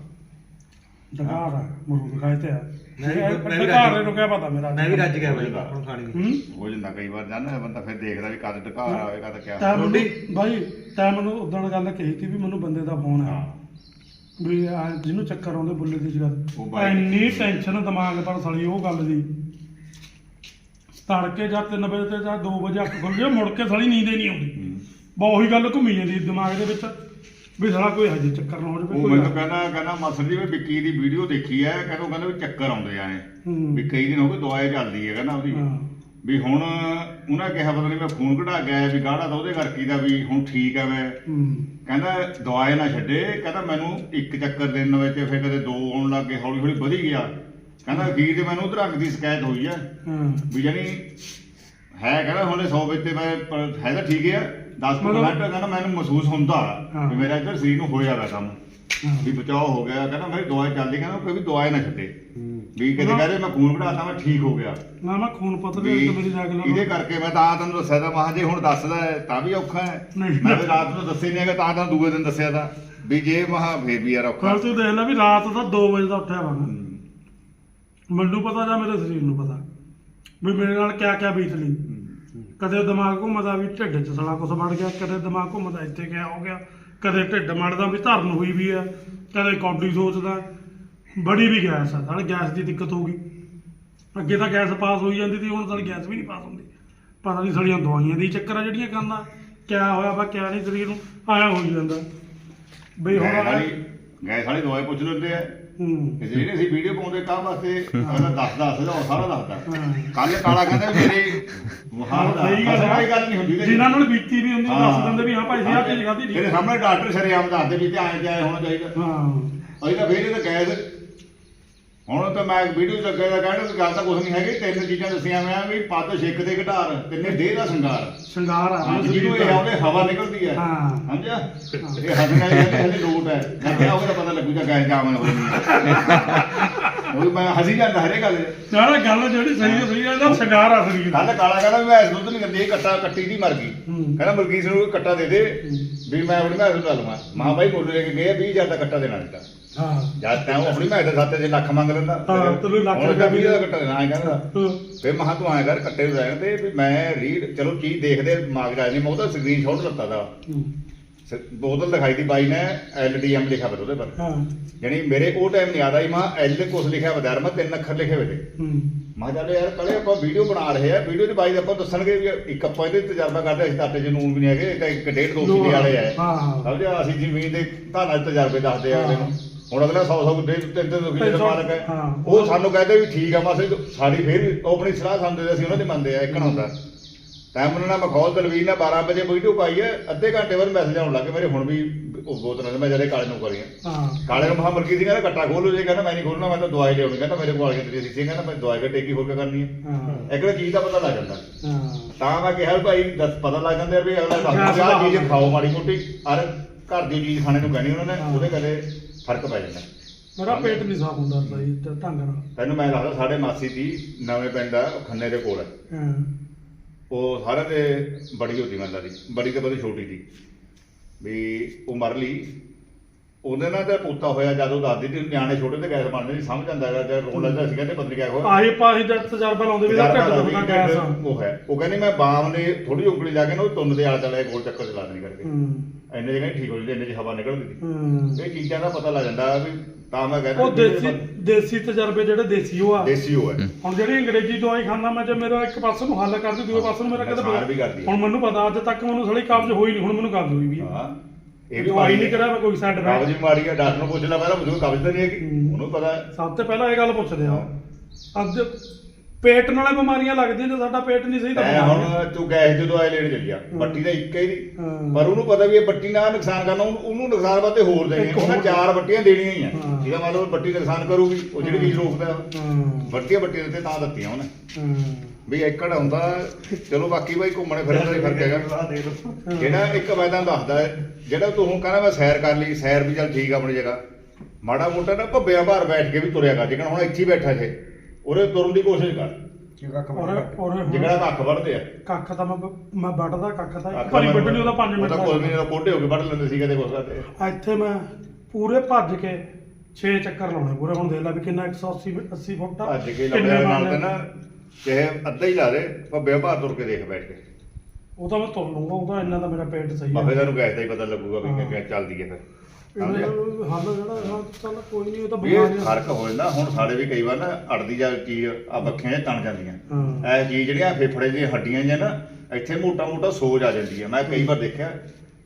ਡਕਾਰ ਆ ਮਰੂਦ ਖਾਏ ਤੇ ਆ। ਮੈਂ ਵੀ- ਮੈਂ ਵੀ ਡਕਾਰ ਨੂੰ ਕਿਆ ਪਤਾ ਮੇਰਾ ਮੈਂ ਵੀ ਰੱਜ ਗਿਆ ਬਾਈ ਹੁਣ ਖਾਣੀ ਨਹੀਂ। ਹੂੰ? ਹੋ ਜਾਂਦਾ ਕਈ ਵਾਰ ਜਾਂਦਾ ਬੰਦਾ ਫਿਰ ਦੇਖਦਾ ਵੀ ਕਦ ਢਕਾਰ ਆਵੇ ਕਦ ਕਿਆ ਤੈਂ ਮੈਨੂੰ ਰੋਟੀ? ਭਾਈ ਤੈਂ ਮੈਨੂੰ ਉਦੋਂ ਗੱਲ ਕਹੀ ਸੀ ਵੀ ਮੈਨੂੰ ਬੰਦੇ ਦਾ ਫੋਨ ਹਾਂ। ਆ ਵੀ ਆ ਜਿਹਨੂੰ ਚੱਕਰ ਆਉਂਦੇ ਬੁੱਲੇ ਦੀ ਉਹ ਗੱਲ ਬਾਈ- ਇੰਨੀ ਟੈਨਸ਼ਨ ਦਿਮਾਗ ਪਰ ਸਲੀ ਉਹ ਗੱਲ ਦੀ। ਤੜਕੇ ਜਾਂ 3 ਵਜੇ ਤੇ ਜਾਂ 2 ਵਜੇ ਅੱਖ ਖੁੱਲ ਜੇ ਮੁੜ ਕੇ ਸਲੀ ਨੀਂਦ ਹੀ ਨਹੀਂ ਆਉਂਦੀ ਹੂੰ। ਬਾ ਉਹੀ ਗੱਲ ਘੁੰਮੀ ਜਾਂਦੀ ਦਿਮਾਗ ਦੇ ਵਿੱਚ ਵੀ ਸਾਲਾ ਕੋਈ ਹਜੇ ਚੱਕਰ ਨਾ ਹੋ ਜਾਵੇ ਉਹ ਕੋਈ ਮੈਨੂੰ ਕਹਿੰਦਾ ਕਹਿੰਦਾ ਮਾਸਟਰ ਜੀ ਮੈਂ ਵਿੱਕੀ ਦੀ ਵੀਡੀਓ ਦੇਖੀ ਹੈ ਕਹਿੰਦਾ ਉਹ ਕਹਿੰਦਾ ਵੀ ਚੱਕਰ ਆਉਂਦੇ ਆ ਨੇ ਹੂੰ। ਵੀ ਕਈ ਦਿਨ ਹੋ ਗਏ ਦਵਾਈ ਚੱਲਦੀ ਹੈ ਕਹਿੰਦਾ ਉਹਦੀ ਹਾਂ। ਵੀ ਹੁਣ ਉਹਨਾਂ ਕਿਹਾ ਪਤਾ ਨਹੀਂ ਮੈਂ ਖੂਨ ਕਢਾ ਗਿਆ ਵੀ ਗਾੜਾ ਤਾਂ ਉਹਦੇ ਕਰਕੇ ਹੀ ਦਾ ਵੀ ਹੁਣ ਠੀਕ ਹੈ ਮੈਂ ਹੂੰ ਕਹਿੰਦਾ ਦਵਾਈ ਨਾ ਛੱਡੇ ਕਹਿੰਦਾ ਮੈਨੂੰ ਇੱਕ ਚੱਕਰ ਦਿਨ ਵਿੱਚ ਫਿਰ ਕਦੇ ਦੋ ਆਉਣ ਲੱਗ ਗਏ ਹੌਲੀ ਹੌਲੀ ਵਧੀ ਗਿਆ ਕਹਿੰਦਾ ਅਖੀਰ ਤੇ ਮੈਨੂੰ ਉਧਰ ਅੱਗ ਦੀ ਸ਼ਿਕਾਇਤ ਹੋਈ ਹੈ ਹਾਂ। ਵੀ ਜਾਨੀ ਹੈ ਕਹਿੰਦਾ ਹੁਣੇ 100 ਵਿੱਚ ਤੇ ਮੈਂ ਪਰ ਹੈ ਤਾਂ ਠੀਕ ਹੈ 10% ਕਹਿੰਦਾ ਮੈਨੂੰ ਮਹਿਸੂਸ ਹੁੰਦਾ ਹਾਂ। ਵੀ ਮੇਰਾ ਇੱਧਰ ਸਰੀਰ ਨੂੰ ਹੋਇਆ ਵਾ ਕੰਮ। ਹਾਂ। ਵੀ ਬਚਾਓ ਹੋ ਗਿਆ ਕਹਿੰਦਾ ਮੇਰੀ ਦਵਾਈ ਚੱਲਦੀ ਕਹਿੰਦਾ ਕੋਈ ਵੀ ਦਵਾਈ ਨਾ ਛੱਡੇ। ਵੀ ਕਿਤੇ। ਕਹਿੰਦੇ ਮੈਂ ਖੂਨ ਕਢਾਤਾ ਮੈਂ ਠੀਕ ਹੋ ਗਿਆ। ਨਾ ਮੈਂ ਖੂਨ ਪਤਲੇ ਵੀ ਤੇ ਮੇਰੀ ਲਾ ਇਹਦੇ ਕਰਕੇ ਮੈਂ ਤਾਂ ਤੈਨੂੰ ਦੱਸਿਆ ਤਾਂ ਮਹਾਂ ਜੇ ਹੁਣ ਦੱਸਦਾ ਹੈ, ਤਾਂ ਵੀ ਔਖਾ ਹੈ। ਨਹੀਂ। ਮੈਂ ਵੀ ਰਾਤ ਨੂੰ ਦੱਸੇ ਨਹੀਂ ਹੈਗਾ ਤਾਂ ਤਾਂ ਦੂਏ ਦਿਨ ਦੱਸਿਆ ਤਾਂ। ਵੀ ਜੇ ਮਹਾ ਫੇਰ ਵੀ ਯਾਰ ਔਖਾ। ਕੱਲ ਤੂੰ ਦੇਖ ਲੈ ਵੀ ਰਾਤ ਦਾ 2 ਵਜੇ ਦਾ ਉੱਠਿਆ ਵਾ ਮੈਂ। ਮੈਨੂੰ ਪਤਾ ਜਾਂ ਮੇਰੇ ਸਰੀਰ ਨੂੰ ਪਤਾ? ਵੀ ਮੇਰੇ ਨਾਲ ਕਿਆ ਕਿਆ ਬੀਤ ਲਈ? ਕਦੇ ਦਿਮਾਗ ਘੁੰਮਦਾ ਵੀ ਢਿੱਡ 'ਚ ਸਲਾ ਕੁਛ ਵੜ ਗਿਆ ਕਦੇ ਦਿਮਾਗ ਘੁੰਮਦਾ ਇੱਥੇ ਕਿਆ ਹੋ ਗਿਆ ਕਦੇ ਢਿੱਡ ਮੜਦਾ ਵੀ ਧਰਨ ਹੋਈ ਵੀ ਆ ਕਦੇ ਕੌਡੀ ਸੋਚਦਾ। ਬੜੀ ਵੀ ਗੈਸ ਆ ਸਾਲੇ ਗੈਸ ਦੀ ਦਿੱਕਤ ਹੋ ਗਈ। ਅੱਗੇ ਤਾਂ ਗੈਸ ਪਾਸ ਹੋਈ ਜਾਂਦੀ ਸੀ ਹੁਣ ਸਾਲੀ ਗੈਸ ਵੀ ਨਹੀਂ ਪਾਸ ਹੁੰਦੀ। ਪਤਾ ਨਹੀਂ ਸਾਲੀਆਂ ਦਵਾਈਆਂ ਦੀ ਚੱਕਰ ਆ ਜਿਹੜੀਆਂ ਖਾਂਦਾ ਕਿਆ ਹੋਇਆ ਵਾ ਕਿਆ ਨਹੀਂ ਸਰੀਰ ਨੂੰ ਆਇਆ ਹੋਈ ਜਾਂਦਾ। ਬਈ ਹੁਣ ਗੈਸ ਵਾਲੀ ਦਵਾਈ ਪੁੱਛ ਲੈਂਦੇ ਆ। ਹੂੰ। ਕਿ ਜਿਹੜੇ ਅਸੀਂ ਵੀਡੀਓ ਪਾਉਂਦੇ ਕਾਹ ਵਾਸਤੇ ਅਗਲਾ ਦੱਸਦਾ ਅਸਲ ਉਹ ਸਾਰਾ ਦੱਸਦਾ। ਕੱਲ ਕਾਲਾ ਕਹਿੰਦਾ ਵੀ ਮੇਰੇ ਮੁਹਾਰ ਦਾ ਸਹੀ ਗੱਲ ਹੈ। ਗੱਲ ਨਹੀਂ ਹੁੰਦੀ ਜਿਨ੍ਹਾਂ ਨਾਲ ਬੀਤੀ ਵੀ ਹੁੰਦੀ ਉਹ ਦੱਸ ਦਿੰਦੇ ਵੀ ਹਾਂ ਭਾਈ ਜੀ ਆਹ ਚੀਜ਼ ਖਾਧੀ ਠੀਕ ਸਾਹਮਣੇ ਡਾਕਟਰ ਸ਼ਰੇਆਮ ਦੱਸਦੇ ਵੀ ਤੇ ਆਏ ਤੇ ਆਏ ਹੋਣਾ ਚਾਹੀਦਾ। ਹਾਂ। ਅਸੀਂ ਤਾਂ ਫੇਰ ਇਹ ਤਾਂ ਗੈਸ ਹੁਣ ਤਾਂ ਮੈਂ ਵੀਡੀਓ ਲੱਗਾ ਦਾ ਕਹਿੰਦਾ ਵੀ ਗੱਲ ਤਾਂ ਕੁਝ ਨਹੀਂ ਹੈਗੀ ਤਿੰਨ ਚੀਜ਼ਾਂ ਦੱਸੀਆਂ ਮੈਂ ਵੀ ਪੱਦ ਛਿੱਕ ਦੇ ਘਟਾਰ ਤਿੰਨੇ ਦੇਹ ਦਾ ਸ਼ਿੰਗਾਰ। ਸ਼ਿੰਗਾਰ ਆ ਹਾਂ ਜਿਹਨੂੰ ਇਹ ਆਉਂਦੇ ਹਵਾ ਨਿਕਲਦੀ ਹੈ ਹਾਂ। ਸਮਝਿਆ? ਇਹ ਹੱਸਣ ਵਾਲੀ ਗੱਲ ਹਲੇ ਲੋਟ ਹੈ। ਮੈਂ ਕਿਹਾ ਉਹਦਾ ਪਤਾ ਲੱਗੂ ਜਾਂ ਗੈਸ ਜਾਮਨ ਹੋ ਜਾਣੀ ਉਹ ਮੈਂ ਹਸੀ ਜਾਂਦਾ ਹਰੇ ਗੱਲ 'ਚ। ਯਾਰ ਗੱਲ ਜਿਹੜੀ ਸਹੀ ਹੈ ਸਹੀ ਹੈ ਇਹਦਾ ਸ਼ਿੰਗਾਰ ਆ ਸਰੀਰ ਦਾ। ਕੱਲ ਕਾਲਾ ਕਹਿੰਦਾ ਵੀ ਮੈਂ ਇਸ ਦੁੱਧ ਨਹੀਂ ਕਰਦੀ ਇਹ ਕੱਟਾ ਕੱਟੀ ਦੀ ਮਰ ਗਈ ਹੂੰ। ਕਹਿੰਦਾ ਮਲਕੀਤ ਨੂੰ ਕੱਟਾ ਦੇ ਦੇ ਵੀ ਮੈਂ ਆਪਣੀ ਮੈਂ ਨੂੰ ਲਵਾਂ। ਮਾਂ ਬਾਈ ਮੁੱਲ ਲੈ ਕੇ ਗਏ 20000 ਦਾ ਕੱਟਾ ਦੇਣਾ ਦਿੱਤਾ। ਹਾਂ। ਜਦ ਤੈਂ ਉਹ ਆਪਣੀ ਮੈਂ ਦੇ ਸਾਤੇ ਦੇ ਲੱਖ ਮੰਗ ਲੈਂਦਾ। ਹਾਂ, ਤੈਨੂੰ ਲੱਖ ਹੁਣ ਦਾ ਕੱਟਾ ਦੇਣਾ ਐਂ ਕਹਿੰਦਾ। ਹਾਂ। ਫੇ ਮਹਾ ਤੂੰ ਆਇਆ ਕਰ ਕੱਟੇ ਨੂੰ ਰਹਿਣ ਦੇ ਵੀ ਮੈਂ ਰੀਡ ਚਲੋ ਚੀਜ਼ ਦੇਖਦੇ ਦਿਮਾਗ ਜਾ ਨਹੀਂ ਮੈਂ ਉਹਦਾ ਸਕਰੀਨਸ਼ਾਟ ਲੱਤਾ ਦਾ ਹੂੰ। ਸ- ਬੋਤਲ ਦਿਖਾਈ ਦੀ ਬਾਈ ਨੇ ਐਲਡੀਐਮ ਲਿਖਿਆ ਵਾ ਉਹਦੇ ਪਰ। ਹਾਂ। ਯਾਨੀ ਮੇਰੇ ਉਹ ਟਾਈਮ ਨਹੀਂ ਆਦਾ ਸੀ ਮਾਂ ਐਲ ਕੁਛ ਲਿਖਿਆ ਬਦਾਰ ਮੈਂ ਤਿੰਨ ਅੱਖਰ ਲਿਖੇ ਹੋਏ ਤੇ। ਹੂੰ। ਮੈਂ ਚੱਲ ਯਾਰ ਪਹਿਲੇ ਆਪਾਂ ਵੀਡੀਓ ਬਣਾ ਰਹੇ ਆ ਵੀਡੀਓ 'ਚ ਬਾਈ ਦੇ ਆਪਾਂ ਦੱਸਣਗੇ ਵੀ ਇੱਕ ਆਪਾਂ ਇਹਦੇ ਤਜਰਬਾ ਕਰਦੇ ਅਸੀਂ ਤਾਂ ਆਟੇ 'ਚ ਨੂਨ ਵੀ ਨਹੀਂ ਹੈਗੇ ਇੱਕ ਡੇਢ ਦੋ ਕਿੱਲੇ ਵਾਲੇ ਆ। ਹਾਂ, ਹਾਂ। ਸਮਝਿਆ? ਅਸੀਂ ਜ਼ਮੀਨ ਦੇ ਧਾਨਾਂ ਦੇ ਤਜਰਬੇ ਦੱਸਦੇ ਆ ਅਗਲੇ ਨੂੰ। ਹੁਣ ਅਗਲਾ 100 100 ਡੇਢ ਤਿੰਨ ਤਿੰਨ ਕਿੱਲੇ ਦਾ ਮਾਲਕ ਹੈ ਹਾਂ। ਉਹ ਸਾਨੂੰ ਕਹਿੰਦੇ ਵੀ ਠੀਕ ਆ ਮਾਸੇ ਸਾਡੀ ਫੇਰ ਵੀ ਉਹ ਆਪਣੀ ਸਲਾਹ ਸਾਨੂੰ ਦਿੰਦੇ ਅਸੀਂ ਉਹਨਾਂ ਦੀ ਮੰਨਦੇ ਆ ਇੱਕ ਨਾ ਹੁੰਦਾ। ਟਾਈਮ ਨਾਲ ਮਖੌਲ ਦਲਵੀਰ ਨੇ 12 ਵਜੇ ਵੀਡੀਓ ਪਾਈ ਹੈ ਅੱਧੇ ਘੰਟੇ ਬਾਅਦ ਮੈਸੇਜ ਆਉਣ ਲੱਗੇ ਮੇਰੇ ਹੁਣ ਵੀ ਉਹ ਬੋਤਲਾਂ ਦੇ ਮੈਂ ਜਦੇ ਕਾਲੇ ਨੂੰ ਕਰੀਆਂ। ਹਾਂ। ਕਾਲੇ ਨੂੰ ਮਹਾ ਮਲਕੀ ਸਿੰਘ ਕਹਿੰਦਾ ਕੱਟਾ ਖੋਲੋ ਜੇ ਕਹਿੰਦਾ ਮੈਂ ਨਹੀਂ ਖੋਲਣਾ ਮੈਂ ਤਾਂ ਦਵਾਈ ਲਿਆਉਣੀ ਕਹਿੰਦਾ ਮੇਰੇ ਕੋਲ ਆ ਸੀ ਕਹਿੰਦਾ ਮੈਂ ਦਵਾਈ ਦਾ ਟੇਕੀ ਹੋਰ ਕੀ ਕਰਨੀ ਹੈ ਹਾਂ। ਇੱਕ ਤਾਂ ਚੀਜ਼ ਦਾ ਪਤਾ ਲੱਗ ਜਾਂਦਾ। ਹਾਂ। ਤਾਂ ਮੈਂ ਕਿਹਾ ਵੀ ਭਾਈ ਦੱਸ ਪਤਾ ਲੱਗ ਜਾਂਦਾ ਵੀ ਅਗਲਾ ਦੱਸ ਦਿੰਦਾ ਆਹ ਚੀਜ਼ ਖਾਓ ਮਾੜੀ ਮੋਟੀ ਅਰ ਘਰ ਦੀ ਚੀਜ਼ ਖਾਣੇ ਨੂੰ ਕਹਿਣੀ ਉਹਨਾਂ ਨੇ। ਉਹਦੇ ਕਦੇ ਫ਼ਰਕ ਪੈ ਜਾਂਦਾ। ਮੇਰਾ ਪੇਟ ਨਹੀਂ ਸਾਫ਼ ਹੁੰਦਾ ਸਹੀ ਤੇ ਢੰਗ ਨਾਲ। ਤੈਨੂੰ ਮੈਂ ਦੱਸਦਾ ਸਾਡੇ ਮਾਸੀ ਦੀ ਨਵੇਂ ਪਿੰਡ ਆ ਉਹ ਖੰਨੇ ਦੇ ਕੋਲ ਹੈ ਹਾਂ। ਉਹ ਸਾਰਿਆਂ ਦੇ ਬੜੀ ਹੁੰਦੀ ਮੰਨਦਾ ਦੀ ਬੜੀ ਤੇ ਬੜੀ ਛੋਟੀ ਸੀ। ਵੀ ਉਹ ਮਰ ਲਈ। ਉਹਦੇ ਨਾਲ ਤਾਂ ਪੁੱਤਾ ਹੋਇਆ ਜਦੋਂ ਦਾਦੀ ਤੇ ਨਿਆਣੇ ਛੋਟੇ ਤੇ ਗੈਸ ਬਣਦੇ ਸੀ ਸਮਝ ਜਾਂਦਾ ਹੈਗਾ ਜਦ ਰੋਣ ਲੱਗਦਾ ਸੀ ਕਹਿੰਦੇ ਪਤਾ ਨੀ ਕਿਆ ਹੋਇਆ। ਆਹੀ ਪਾਹੀ ਦਾ ਤਜਰਬਾ ਲਾਉਂਦੇ ਵੀ ਦਾ ਦੁਖਦਾ ਵੀ ਗੈਸ ਉਹ ਹੈ। ਉਹ ਕਹਿੰਦੀ ਮੈਂ ਬਾਮ ਨੇ ਥੋੜੀ ਉਂਗਲੀ ਲਾ ਕੇ ਨਾ ਉਹ ਤੁੰਨ ਦੇ ਆਲੇ ਦੁਆਲੇ ਗੋਲ ਚੱਕਰ ਚਲਾ ਦੇਣੀ ਕਰਕੇ। ਹੂੰ। ਇੰਨੇ ਜਗ੍ਹਾ ਠੀਕ ਹੋ ਜਾਂਦੀ ਇੰਨੇ ਚ ਹਵਾ ਨਿਕਲਦੀ ਸੀ ਹੂੰ। ਇਹ ਚੀਜ਼ਾਂ ਦਾ ਪਤਾ ਲੱਗ ਜਾਂਦਾ ਵੀ ਤਾਂ ਮੈਂ ਕਹਿੰਦਾ ਉਹ ਵੀ ਦੇਸੀ ਜਿਹੜੇ ਦੇਸੀ ਤਜਰਬੇ ਜਿਹੜੇ ਦੇਸੀ ਉਹ ਆ। ਦੇਸੀ ਉਹ ਹੈ। ਹੁਣ ਜਿਹੜੀ ਅੰਗਰੇਜ਼ੀ ਦਵਾਈ ਖਾਂਦਾ ਮੈਂ ਜੇ ਮੇਰਾ ਇੱਕ ਪਾਸੇ ਨੂੰ ਹੱਲ ਕਰਦੀ ਦੂਏ ਪਾਸੇ ਨੂੰ ਮੇਰਾ ਕਦੇ ਨੁਕਸਾਨ ਵੀ ਕਰਦੀ ਹੈ। ਹੁਣ ਮੈਨੂੰ ਪਤਾ ਅੱਜ ਤੱਕ ਮੈਨੂੰ ਸਾਲੀ ਕਬਜ਼ ਹੋਈ ਨਹੀਂ ਹੁਣ ਮੈਨੂੰ ਕਬਜ਼ ਹੋਈ ਵੀ। ਹਾਂ ਇਹ ਵੀ ਦਵਾਈ ਨਹੀਂ ਕਰਿਆ ਮੈਂ ਕੋਈ ਸਾਈਡ ਕਬਜ਼ ਇਫੈਕਟ ਵੀ ਮਾਰੀ ਹੈ ਡਾਕਟਰ ਨੂੰ ਪੁੱਛ ਲੈ ਪਹਿਲਾਂ ਮੈਨੂੰ ਕਬਜ਼ ਤਾਂ ਨਹੀਂ ਹੂੰ। ਉਹਨੂੰ ਪਤਾ ਹੈ। ਸਭ ਤੋਂ ਪਹਿਲਾਂ ਇਹ ਗੱਲ ਪੁੱਛਦੇ ਆ। ਅੱਜ ਪੇਟ ਨਾਲੇ ਬਿਮਾਰੀਆਂ ਲੱਗਦੀਆਂ ਤੇ ਸਾਡਾ ਪੇਟ ਨਹੀਂ ਸਹੀ ਤਾਂ। ਹੁਣ ਤੂੰ ਗੈਸ ਜਦੋਂ ਆਏ ਲੈਣ ਚੱਲਿਆ ਬੱਟੀ ਦਾ ਇੱਕ ਹੀ ਹਾਂ। ਪਰ ਉਹਨੂੰ ਪਤਾ ਵੀ ਇਹ ਬੱਟੀ ਨਾਲ ਨੁਕਸਾਨ ਕਰਨਾ ਉਹਨੂੰ ਉਹਨੂੰ ਨੁਕਸਾਨ ਵਾਸਤੇ ਹੋਰ ਦੇਣੀ ਇੱਕ ਉਹਨੇ ਹੋਰ- ਚਾਰ ਬੱਟੀਆਂ ਦੇਣੀਆਂ ਹੀ ਆ। ਹਾਂ। ਜਿਹਦਾ ਮਤਲਬ ਬੱਟੀ ਨੁਕਸਾਨ ਕਰੂਗੀ ਉਹ ਜਿਹੜੀ ਚੀਜ਼ ਰੋਕਦਾ। ਹਾਂ। ਬੱਟੀਆਂ ਬੱਟੀਆਂ ਤੇ ਤਾਂ ਦਿੱਤੀਆਂ ਉਹਨੇ। ਹਾਂ। ਵੀ ਏਕੜ ਆਉਂਦਾ ਚਲੋ ਬਾਕੀ ਬਾਈ ਘੁੰਮਣੇ ਫਿਰਨ ਦਾ ਹੀ ਫ਼ਰਕ ਹੈਗਾ। ਦੇ ਦੋ ਜਿਹੜਾ ਇੱਕ ਮੈਂ ਤੁਹਾਨੂੰ ਦੱਸਦਾ ਹੈ, ਜਿਹੜਾ ਤੂੰ ਹੁਣ ਕਹਿੰਦਾ ਮੈਂ ਸੈਰ ਕਰ ਲਈ ਸੈਰ ਵੀ ਚੱਲ ਠੀਕ ਆ ਆਪਣੀ ਜਗ੍ਹਾ। ਮਾੜਾ ਮੋਟਾ ਨਾ ਭੱਬਿਆਂ ਭਾਰ ਬੈਠ ਕੇ ਵੀ ਤੁਰਿਆ ਕਰ ਜਿਕਣ ਹੁਣ ਇੱਥੇ ਹੀ ਬੈਠਾ ਜੇ। ਉਰੇ ਤੁਰਨ ਦੀ ਕੋਸ਼ਿਸ਼ ਕਰ। ਕੀ ਕੱਖ ਔਰ ਬਣਾ ਔਰ ਹੁਣ ਜਿਹੜਾ ਕੱਖ ਵੜਦੇ ਆ। ਕੱਖ ਤਾਂ ਮੈਂ ਮੈਂ ਵੱਢਦਾ ਕੱਖ ਤਾਂ ਇੱਕ ਵਾਰੀ ਵੱਢਣੀ ਉਹਦਾ 5 ਉਹ ਮਿੰਟ ਤਾਂ ਕੋਈ ਨਹੀਂ ਉਹ ਕੋਡੇ ਹੋ ਕੇ ਵੱਢ ਲੈਂਦੇ ਸੀ ਕਦੇ ਕੁਛ ਕਰਦੇ ਇੱਥੇ ਮੈਂ ਪੂਰੇ ਭੱਜ ਕੇ 6 ਚੱਕਰ ਲਾਉਣੇ ਪੂਰੇ। ਹੁਣ ਦੇਖ ਲੈ ਵੀ ਕਿੰਨਾ 180 80 ਫੁੱਟ ਆ। ਅੱਜ ਕੇ ਕਿੰਨੇ ਨਾਲ ਮਾਰਨੇ? ਤੇ ਨਾ ਚਾਹੇ ਅੱਧਾ ਹੀ ਲਾ ਦੇ ਭੱਬਿਆਂ ਭਾਰ ਤੁਰ ਕੇ ਦੇਖ ਬੈਠ ਕੇ। ਉਹ ਤਾਂ ਮੈਂ ਤੁਰ ਲੂੰਗਾ ਉਹਦਾ ਇੰਨਾ ਤਾਂ ਮੇਰਾ ਪੇਟ ਸਹੀ ਬਾਬੇ ਹੈ ਦਾ ਨੂੰ ਗੈਸ ਦਾ ਹੀ ਪਤਾ ਲੱਗੂਗਾ ਵੀ ਹਾਂ। ਕਿਵੇਂ ਚੱਲਦੀ ਹੈ ਫਿਰ। ਇਹਦਾ ਸਮਝਿਆ? ਹੱਲ ਜਿਹੜਾ ਹਾਂ ਚੱਲ ਕੋਈ ਨਹੀਂ ਉਹ ਤਾਂ ਵੀ ਇਹ ਬਿਮਾਰੀ ਫ਼ਰਕ ਹੋ ਜਾਂਦਾ ਹੁਣ ਸਾਡੇ ਵੀ ਕਈ ਵਾਰ ਨਾ ਅੜਦੀ ਜਾ ਚੀਜ਼ ਆ ਬੱਖੀਆਂ 'ਚ ਤਣ ਜਾਂਦੀਆਂ। ਹਾਂ। ਇਹ ਚੀਜ਼ ਜਿਹੜੀਆਂ ਫੇਫੜੇ ਦੀਆਂ ਹੱਡੀਆਂ ਜਾਂ ਨਾ ਇੱਥੇ ਮੋਟਾ ਮੋਟਾ ਸੋਜ ਆ ਜਾਂਦੀ ਹੈ ਮੈਂ ਕਈ ਵਾਰ ਦੇਖਿਆ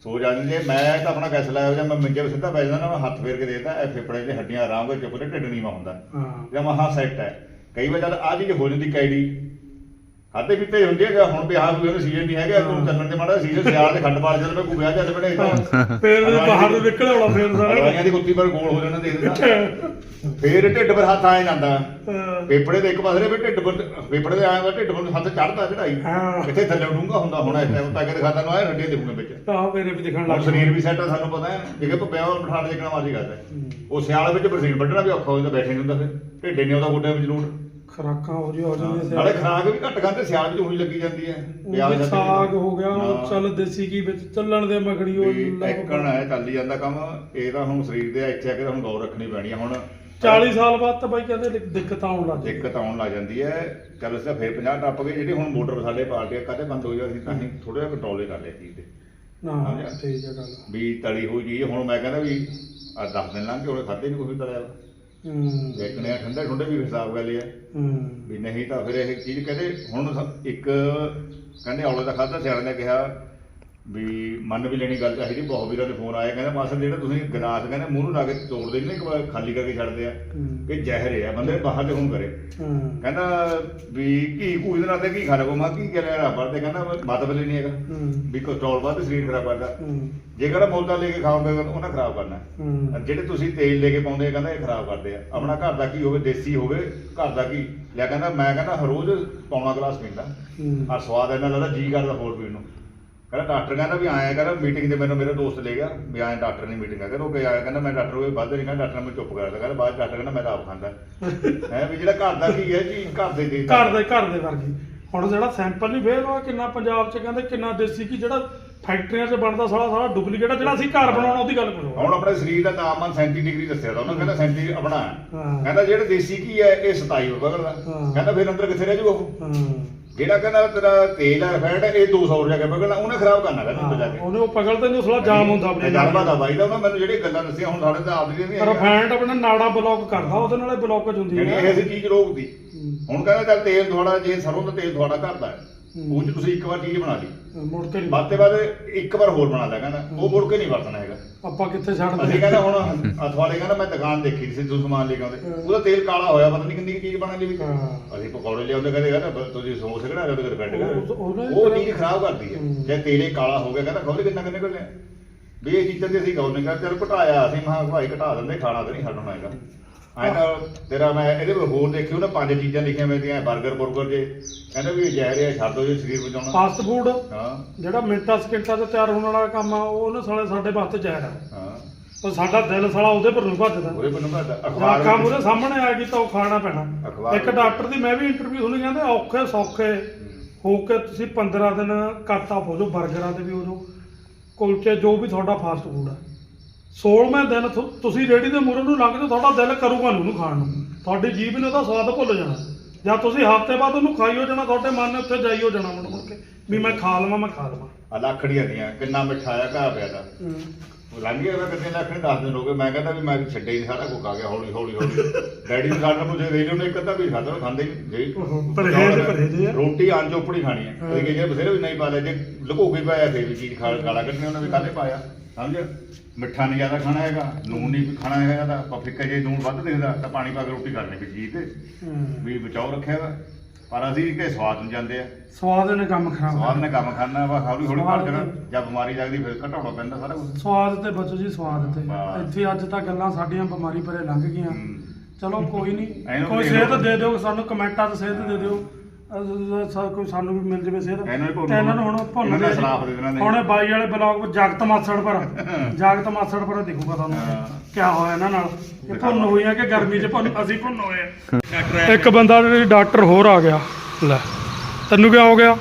ਸੋਜ ਆ ਜਾਂਦੀ ਹੈ ਮੈਂ ਤਾਂ ਆਪਣਾ ਗੈਸ ਲਾਇਆ ਜਾਂ ਮੈਂ ਮੰਜੇ 'ਤੇ ਸਿੱਧਾ ਪੈ ਜਾਂਦਾ ਨਾ ਮੈਂ ਹੱਥ ਫੇਰ ਕੇ ਇਹ ਫੇਫੜੇ ਦੀਆਂ ਹੱਡੀਆਂ ਆਰਾਮ ਨਾਲ ਚੁੱਪ ਤੇ ਢਿੱਡ ਨੀਵਾ ਹੁੰਦਾ। ਹਾਂ। ਜਾਂ ਮਹਾ ਸੈੱਟ ਹੈ। ਕਈ ਵਾਰ ਜਦ ਆ ਚੀਜ਼ ਹੋ ਜਾਂਦੀ ਕੈਡੀ ਖਾਦੇ ਪੀਤੇ ਹੁੰਦੇ ਆ ਹੁਣ ਵਿਆਹ ਵੀ ਉਹਦਾ ਸੀਜ਼ਨ ਨਹੀਂ ਹੈਗਾ ਤੂੰ ਚੱਲਣ ਦੇ ਮਾੜਾ ਸੀਜ਼ਨ ਸਿਆਲ ਦੇ ਖੰਡ ਪਾਲ ਚੱਲ ਪਏ ਕੋਈ ਵਿਆਹ ਚੱਲ ਪੜੇ ਤਾਂ ਪੇਟ ਦੇ ਬਾਹਰ ਨੂੰ ਨਿਕਲ ਆਉਣਾ ਫੇਰ ਸਾਰਾ। ਦੀ ਕੁੱਤੀ ਪਰ ਗੋਲ ਹੋ ਜਾਣਾ ਦੇ ਦਿੰਦਾ ਫੇਰ ਢਿੱਡ ਪਰ ਹੱਥ ਆਏ ਜਾਂਦਾ। ਹਾਂ। ਪੇਪੜੇ ਦੇ ਇੱਕ ਪਾਸੇ ਵੀ ਢਿੱਡ ਪਰ ਪੇਪੜੇ ਦੇ ਆਇਆ ਢਿੱਡ ਪਰ ਹੱਥ ਚੜਦਾ ਚੜਾਈ ਹਾਂ। ਕਿੱਥੇ ਥੱਲੇ ਡੂੰਗਾ ਹੁੰਦਾ ਹੁਣ ਇਸ ਟਾਈਮ ਤੱਕ ਦਿਖਾਦਾ ਨੂੰ ਆਏ ਹੱਡੀਆਂ ਦੇਖੂਗੇ ਵਿੱਚ। ਆਹ ਮੇਰੇ ਵੀ ਦਿਖਣ ਹੁਣ ਲੱਗ ਸਰੀਰ ਵੀ ਸੈੱਟ ਆ ਸਾਨੂੰ ਪਤਾ ਹੈ। ਜਿਵੇਂ ਭੁੱਪਿਆ ਉਹ ਬਿਠਾਣ ਦੇ ਕਿਹਨਾਂ ਮਾਰਦੀ ਕਰਦਾ ਉਹ ਸਿਆਲ ਵਿੱਚ ਬਰਸੀਨ ਵੱਢਣਾ ਵੀ ਔਖਾ ਹੋ ਜਾਂਦਾ ਬੈਠੇ ਨਹੀਂ ਹੁੰਦਾ ਫਿਰ। ਢਿੱਡੇ ਨਹੀਂ ਆਉਂਦਾ ਗੋਡਿਆਂ ਵਿੱਚ ਜ਼ਰੂਰ ਖਰਾਕਾਂ ਹੋ ਜੀ ਹੋ ਜਾਂਦੀਆਂ ਨਾਲੇ ਖਰਾਕ ਵੀ ਘੱਟ ਖਾਂਦੇ ਸਿਆਲ ਵਿੱਚ ਉਹੀ ਲੱਗੀ ਜਾਂਦੀ ਹੈ ਵਿੱਚ ਸਾਗ ਹੋ ਗਿਆ ਹਾਂ। ਚੱਲ ਦੇਸੀ ਕੀ ਵਿੱਚ ਚੱਲਣ ਦੇ ਮਗੜੀ ਉਹ ਐਕਣ ਹੈ ਚੱਲੀ ਜਾਂਦਾ ਕੰਮ। ਇਹ ਤਾਂ ਹੁਣ ਸਰੀਰ ਦੇ ਇੱਥੇ ਆ ਕੇ ਤਾਂ ਹੁਣ ਗੌਰ ਰੱਖਣੀ ਪੈਣੀ ਹੈ ਹੁਣ 40 ਸਾਲ ਬਾਅਦ ਤਾਂ ਬਾਈ ਕਹਿੰਦੇ ਦਿਕ- ਦਿੱਕਤ ਆਉਣ ਲੱਗ ਜਾਂਦੀ। ਦਿੱਕਤ ਆਉਣ ਲੱਗ ਜਾਂਦੀ ਹੈ। ਚੱਲ ਅਸੀਂ ਤਾਂ ਫੇਰ 50 ਟੱਪ ਗਏ ਜਿਹੜੀ ਹੁਣ ਮੋਟਰ ਸਾਡੇ ਪਾਰਟੀ ਕਾਹਦੇ ਬੰਦ ਹੋ ਜਾਂਦੀ ਤਾਂ ਅਸੀਂ ਥੋੜਾ ਜਿਹਾ ਕੰਟਰੋਲ ਕਰ ਲਿਆ ਚੀਜ਼ ਤੇ। ਨਾ? ਠੀਕ ਹੈ ਗੱਲ ਵੀ ਤਲੀ ਹੋਈ ਜੀ ਹੁਣ ਮੈਂ ਕਹਿੰਦਾ ਵੀ ਆ 10 ਦਿਨ ਲੰਘ ਕੇ ਉਹਨੇ ਖਾਦੇ ਨਹੀਂ ਕੋਈ ਤਲਿਆ। ਵਾ। ਹੂੰ। ਦੇਖਣੇ ਆ ਠੰਡੇ ਠੰਡੇ ਵੀ ਹਿਸਾਬ ਗੱਲ ਇਹ ਹੂੰ। ਵੀ ਨਹੀਂ ਤਾਂ ਫਿਰ ਇਹ ਚੀਜ਼ ਕਹਿੰਦੇ ਹੁਣ ਸ- ਇੱਕ ਕਹਿੰਦੇ ਔਲੇ ਦਾ ਖਾਦਾ ਸਿਆਣੇ ਨੇ ਕਿਹਾ ਵੀ ਮੰਨ ਵੀ ਲੈਣੀ ਗੱਲ ਚਾਹੀਦੀ ਬਹੁਤ ਵੀਰਾਂ ਦੇ ਫੋਨ ਆਏ ਕਹਿੰਦੇ ਮਾਸਟਰ ਜਿਹੜਾ ਤੁਸੀਂ ਗਲਾਸ ਕਹਿੰਦੇ ਮੂੰਹ ਨੂੰ ਲਾ ਕੇ ਤੋੜਦੇ ਨਹੀਂ ਇੱਕ ਵਾਰ ਖਾਲੀ ਕਰਕੇ ਛੱਡਦੇ ਆ। ਕਿ ਜ਼ਹਿਰ ਹੈ ਬੰਦੇ ਬਾਹਰ ਦੇ ਹੁਣ ਕਰੇ। ਕਹਿੰਦਾ ਵੀ ਕੀ ਕੋਈ ਨਾਲ ਤੇ ਕੀ ਖਾ ਲਗੋ ਮੈਂ ਕੀ ਕਰਿਆ ਰੱਬਰ ਤੇ ਕਹਿੰਦਾ ਮਤਲਬ ਨਹੀਂ ਹੈਗਾ। ਵੀ ਕੋਲਸਟ੍ਰੋਲ ਵੱਧ ਸਰੀਰ ਖਰਾਬ ਕਰਦਾ। ਜੇ ਕਹਿੰਦਾ ਮੁੱਲ ਦਾ ਲੈ ਕੇ ਖਾਓਗੇ ਉਹਨਾਂ ਖਰਾਬ ਕਰਨਾ। ਜਿਹੜੇ ਤੁਸੀਂ ਤੇਲ ਲੈ ਕੇ ਪਾਉਂਦੇ ਆ, ਕਹਿੰਦਾ ਇਹ ਖਰਾਬ ਕਰਦੇ ਆ। ਆਪਣਾ ਘਰ ਦਾ ਕੀ ਹੋਵੇ ਦੇਸੀ ਹੋਵੇ ਘਰ ਦਾ ਕੀ? ਲਿਆ ਕਹਿੰਦਾ ਮੈਂ ਕਹਿੰਦਾ ਹਰ ਰੋਜ਼ ਪੌਣਾ ਗਲਾਸ ਪੀਂਦਾ। ਆ ਸਵਾਦ ਇਹਨਾਂ ਲੱਗਦਾ ਜੀ ਕਰਦਾ ਹੋਰ ਪੀਣ ਨੂੰ। ਕਹਿੰਦਾ ਡਾਕਟਰ ਕਹਿੰਦਾ ਵੀ ਆਇਆ ਕਹਿੰਦਾ ਮੀਟਿੰਗ ਤੇ ਮੈਨੂੰ ਮੇਰਾ ਦੋਸਤ ਲੈ ਗਿਆ ਵੀ ਆਇਆ ਡਾਕਟਰ ਨੇ ਮੀਟਿੰਗ ਆ ਕਹਿੰਦਾ ਉਹ ਕਹਿੰਦਾ ਮੈਂ ਡਾਕਟਰ ਕੋਲ ਵੱਧ ਨਹੀਂ ਕਹਿੰਦਾ ਡਾਕਟਰ ਮੈਨੂੰ ਚੁੱਪ ਕਰਦਾ ਕਹਿੰਦਾ ਬਾਅਦ ਡਾਕਟਰ ਕਹਿੰਦਾ ਮੈਂ ਤਾਂ ਆਪ ਖਾਂਦਾ। ਹੈ ਵੀ ਜਿਹੜਾ ਘਰ ਦਾ ਕੀ ਹੈ ਜੀ ਘਰ ਦੇ ਦੇ ਘਰ ਦੇ ਘਰ ਦੇ ਵਰਗੀ। ਹੁਣ ਜਿਹੜਾ ਸੈਂਪਲ ਨਹੀਂ ਫੇਲ ਹੋਇਆ ਕਿੰਨਾ ਪੰਜਾਬ 'ਚ ਕਹਿੰਦੇ ਕਿੰਨਾ ਦੇਸੀ ਕੀ ਜਿਹੜਾ ਫੈਕਟਰੀਆਂ 'ਚ ਬਣਦਾ ਸਾਰਾ ਸਾਰਾ ਡੁਪਲੀਕੇਟ ਜਿਹੜਾ ਅਸੀਂ ਘਰ ਬਣਾਉਣਾ ਉਹਦੀ ਗੱਲ ਕਰੋ। ਹੁਣ ਆਪਣੇ ਸਰੀਰ ਦਾ ਤਾਪਮਾਨ 37 ਡਿਗਰੀ ਦੱਸਿਆ ਤਾਂ ਉਹਨਾਂ ਕਹਿੰਦਾ 37 ਆਪਣਾ। ਕਹਿੰਦਾ ਜਿਹੜਾ ਦੇਸੀ ਕੀ ਹੈ ਇਹ 27 ਹੋ ਬਗੜਦਾ। ਹਾਂ। ਕਹਿੰਦਾ ਫਿਰ ਅੰਦਰ ਕਿੱਥੇ ਰਹਿ ਜੂ ਉਹ? ਹਾਂ। ਜਿਹੜਾ ਕਹਿੰਦਾ ਤੇਰਾ ਤੇਲ ਹੈ ਫੈਟ ਇਹ 200 ਹੋ ਜਾ ਕੇ ਬਗੜਨਾ ਉਹਨੇ ਖਰਾਬ ਕਰਨਾ ਕਹਿੰਦਾ ਅੰਦਰ ਜਾ ਕੇ। ਉਹਨੇ ਉਹ ਪਗਲ ਤੇ ਉਸਲਾ ਜਾਮ ਹੁੰਦਾ ਆਪਣੇ ਤਜਰਬਾ ਦਾ ਬਾਈ ਦਾ ਉਹਨਾਂ ਮੈਨੂੰ ਜਿਹੜੀਆਂ ਗੱਲਾਂ ਦੱਸੀਆਂ ਹੁਣ ਸਾਡੇ ਤਾਂ ਆਪਦੀਆਂ ਨਹੀਂ। ਰਿਫਾਈਨਡ ਆਪਣਾ ਨਾੜਾ ਬਲੌਕ ਕਰਦਾ ਉਹਦੇ ਨਾਲੇ ਹੁੰਦੀ ਜਿਹੜੀ ਹੈ। ਇਹ ਚੀਜ਼ ਰੋਕਦੀ। ਹੁਣ ਕਹਿੰਦਾ ਚੱਲ ਤੇਲ ਤੁਹਾਡਾ ਜੇ ਸਰੋਂ ਦਾ ਤੇਲ ਤੁਹਾਡਾ ਘਰ ਦਾ ਹੈ ਹੂੰ। ਉਹ ਚ ਤੁਸੀਂ ਇੱਕ ਵਾਰ ਚੀਜ਼ ਬਣਾ ਲਈ। ਮੁੜ ਕੇ ਨਹੀਂ ਬਾਅਦ ਤੇ ਬਾਅਦ ਇੱਕ ਵਾਰ ਹੋਰ ਬਣਾ ਲਿਆ ਕਹਿੰਦਾ ਉਹ ਮੁੜ ਕੇ ਨਹੀਂ ਵਰਤਣਾ ਹੈਗਾ। ਆਪਾਂ ਕਿੱਥੇ ਛੱਡਦੇ ਅਸੀਂ ਕਹਿੰਦਾ ਹੁਣ ਅਥਵਾੜੇ ਕਹਿੰਦਾ ਮੈਂ ਦੁਕਾਨ ਦੇਖੀ ਸੀ ਤੂੰ ਸਮਾਨ ਲੈ ਕੇ ਆਉਂਦੇ। ਉਹਦਾ ਤੇਲ ਕਾਲਾ ਹੋਇਆ ਪਤਾ ਨਹੀਂ ਕਿੰਨੀ ਕੁ ਚੀਜ਼ ਬਣਾ ਲਈ ਵੀ ਹਾਂ। ਅਸੀਂ ਪਕੌੜੇ ਲਿਆਉਂਦੇ ਕਹਿੰਦੇ ਕਹਿੰਦਾ ਤੁਸੀਂ ਸਮੋਸੇ ਕਿਹੜਾ ਲਿਆਉਂਦੇ ਕਰ ਬੈਠ ਉਹ- ਚੀਜ਼ ਖਰਾਬ ਕਰਦੀ ਹੈ। ਹੂੰ। ਜੇ ਤੇਲੇ ਕਾਲਾ ਹੋ ਗਿਆ ਕਹਿੰਦਾ ਖੋਲੇ ਕਿੰਨਾ ਕਿੰਨੇ ਕੋਲੇ ਵੀ ਇਹ ਚੀਜ਼ਾਂ ਦੀ ਅਸੀਂ ਗੌਰ ਨਹੀਂ ਕਰਦੇ ਚਲ ਘਟਾਇਆ ਅਸੀਂ ਮਹਾ ਭਾਈ ਘਟਾ ਦਿੰਦੇ ਖਾਣਾ ਤਾਂ ਨਹੀਂ ਹੈਗਾ। ਐ ਨਾ ਤੇਰਾ ਮੈਂ ਇਹਦੇ ਕੋਲ ਹੋਰ ਦੇਖਿਓ ਨਾ ਪੰਜ ਚੀਜ਼ਾਂ ਲਿਖੀਆਂ ਮੈਂ ਦੀਆਂ 버ਗਰ 버ਗਰ ਜੇ। ਕਹਿੰਦਾ ਵੀ ਜ਼ਹਿਰ ਹੈ ਛੱਡ ਦੋ ਜੇ ਸਰੀਰ ਬਚਾਉਣਾ। ਫਾਸਟ ਫੂਡ ਹਾਂ। ਜਿਹੜਾ ਮਿੰਟਾਂ ਸਕਿੰਟਾਂ 'ਚ ਤਿਆਰ ਹੋਣ ਵਾਲਾ ਕੰਮ ਆ ਉਹ ਨਾ ਸਾਲੇ ਸਾਡੇ ਵਾਸਤੇ ਜ਼ਹਿਰ ਆ। ਹਾਂ। ਉਹ ਸਾਡਾ ਦਿਲ ਸਾਲਾ ਉਹਦੇ ਪਰ ਨੂੰ ਭੱਜਦਾ ਉਹਦੇ ਮੈਨੂੰ ਘੱਟ ਅਖਬਾਰ ਕੰਮ ਉਹਦੇ ਸਾਹਮਣੇ ਆ ਗਈ ਤਾਂ ਉਹ ਖਾਣਾ ਪੈਣਾ। ਇੱਕ ਡਾਕਟਰ ਦੀ ਮੈਂ ਵੀ ਇੰਟਰਵਿਊ ਸੁਣੀ ਕਹਿੰਦੇ ਔਖੇ ਸੌਖੇ। ਹੋ। ਕੇ ਤੁਸੀਂ 15 ਦਿਨ ਕੱਟ ਆਫ ਹੋ ਜਾਓ 버ਗਰਾਂ ਤੇ ਵੀ ਹੋ ਜਾਓ। ਕੁਲਚੇ ਜੋ ਵੀ ਤੁਹਾਡਾ ਫਾਸਟ ਫੂਡ ਆ। 16ਵੇਂ ਦਿਨ ਤੁ- ਤੁਸੀਂ ਰੇੜੀ ਦੇ ਮੂਹਰੇ ਨੂੰ ਲੰਘ ਜਾਓ ਤੁਹਾਡਾ ਦਿਲ ਕਰੂਗਾ ਨੂੰ ਖਾਣ ਨੂੰ। ਤੁਹਾਡੀ ਜੀਭ ਨੇ ਉਹਦਾ ਸਵਾਦ ਭੁੱਲ ਜਾਣਾ। ਜਾਂ ਤੁਸੀਂ ਹਫ਼ਤੇ ਬਾਅਦ ਉਹਨੂੰ ਖਾਈਓ ਜਾਣਾ ਤੁਹਾਡੇ ਮਨ ਨੇ ਉੱਥੇ ਜਾਈਓ ਜਾਣਾ ਮੁੜ ਮੁੜ ਕੇ। ਵੀ ਮੈਂ ਖਾ ਲਵਾਂ ਮੈਂ ਖਾ ਲਵਾਂ। ਆ ਲੱਖੜੀਆਂ ਦੀਆਂ ਕਿੰਨਾ ਮਿੱਠਾ ਆ ਘਰ ਪਿਆ ਦਾ ਉਹ ਲੰਘ ਗਿਆ ਮੈਂ ਕਿੰਨੇ ਲੱਖ ਨੇ 10 ਦਿਨ ਹੋ ਗਏ ਮੈਂ ਕਹਿੰਦਾ ਵੀ ਮੈਂ ਛੱਡੇ ਹੀ ਨੀ, ਸਾਰਾ ਕੁੱਕ ਆ ਗਿਆ ਹੌਲੀ ਹੌਲੀ ਹੌਲੀ। ਡੈਡੀ ਨੂੰ ਸਾਡਾ ਮੁਝੇ ਦੇ ਲਿਓ ਇੱਕ ਅੱਧਾ ਵੀ ਖਾਦਾ ਉਹ ਖਾਂਦੇ ਹੀ ਜੀ ਪਰਹੇਜ਼ ਪਰਹੇਜ਼ ਆ। ਰੋਟੀ ਆਂ ਚੋਪੜੀ ਖਾਣੀ ਹੈ। ਉਹਦੇ ਕਿ ਜੇ ਬਥੇਰੇ ਵੀ ਨਹੀਂ ਪਾ ਲੈ ਜੇ ਲੁਕੋ ਕੇ ਪਾਇਆ ਫੇਰ ਵੀ ਚੀਜ਼ ਖਾ ਗਾਲਾ ਕੱਢਣੇ ਉਹਨਾਂ ਵੀ ਕਾਹਦੇ ਪਾਇਆ ਸਮਝ ਮਿੱਠਾ ਨਹੀਂ ਜ਼ਿਆਦਾ ਖਾਣਾ ਹੈਗਾ ਨੂਨ ਨਹੀਂ ਖਾਣਾ ਹੈਗਾ ਜ਼ਿਆਦਾ ਆਪਾਂ ਫਿੱਕਾ ਜੇ ਨੂਨ ਵੱਧ ਦਿਖਦਾ ਤਾਂ ਪਾਣੀ ਪਾ ਕੇ ਰੋਟੀ ਕਰਨੀ ਵੀ ਜੀ ਤੇ ਵੀ ਬਚਾਓ ਰੱਖਿਆ ਵਾ ਪਰ ਅਸੀਂ ਕਿ ਸਵਾਦ ਨੂੰ ਜਾਂਦੇ ਆ ਸਵਾਦ ਨੇ ਕੰਮ ਖਰਾਬ ਸਵਾਦ। ਨੇ ਕੰਮ ਖਾਣਾ ਵਾ ਹੌਲੀ ਹੌਲੀ ਘਟ ਜਾਣਾ ਜਦ ਬਿਮਾਰੀ ਲੱਗਦੀ ਫਿਰ ਘਟਾਉਣਾ ਪੈਂਦਾ ਸਾਰਾ ਕੁਝ ਸਵਾਦ ਤੇ ਬਚੋ ਜੀ ਸਵਾਦ ਤੇ। ਇੱਥੇ ਅੱਜ ਤਾਂ ਗੱਲਾਂ ਸਾਡੀਆਂ ਬਿਮਾਰੀ ਭਰੇ ਲੰਘ ਗਈਆਂ। ਚਲੋ ਕੋਈ ਨਹੀਂ ਕੋਈ ਸਿਹਤ। ਦੇ ਦਿਓ ਸਾਨੂੰ ਕਮੈਂਟਾਂ 'ਚ ਸਿਹਤ ਦੇ ਦਿਓ ਅਹ ਸਾ- ਕੋਈ ਸਾਨੂੰ ਵੀ ਮਿਲ ਜਵੇ ਸਿਹਤ। ਇਹਨਾਂ ਨੂੰ ਭੁੰਨ ਇਹਨਾਂ ਨੂੰ ਹੁਣ ਭੁੰਨ ਇਹਨਾਂ ਦਾ ਸਰਾਪ ਦੇ ਦੇਣਾ ਨਹੀਂ। ਹੁਣ ਇਹ ਬਾਈ ਵਾਲੇ ਬਲੌਗ ਵਿੱਚ ਜਗਤ ਮਾਸੜ ਪਰ ਜਗਤ ਮਾਸੜ ਪਰ ਦਿਖੂਗਾ ਤੁਹਾਨੂੰ। ਹਾਂ। ਕੀ ਹੋਇਆ ਇਹਨਾਂ ਨਾਲ। ਇਹ ਭੁੰਨ ਹੋਈਆਂ ਕਿ ਗਰਮੀ 'ਚ ਭੁੰਨ ਅਸੀਂ ਭੁੰਨ ਹੋਏ ਆ। ਇੱਕ ਬੰਦਾ ਡਾਕਟਰ ਹੋਰ ਆ ਗਿਆ। ਲੈ ਤੈਨੂੰ ਕੀ ਹੋ ਗਿਆ?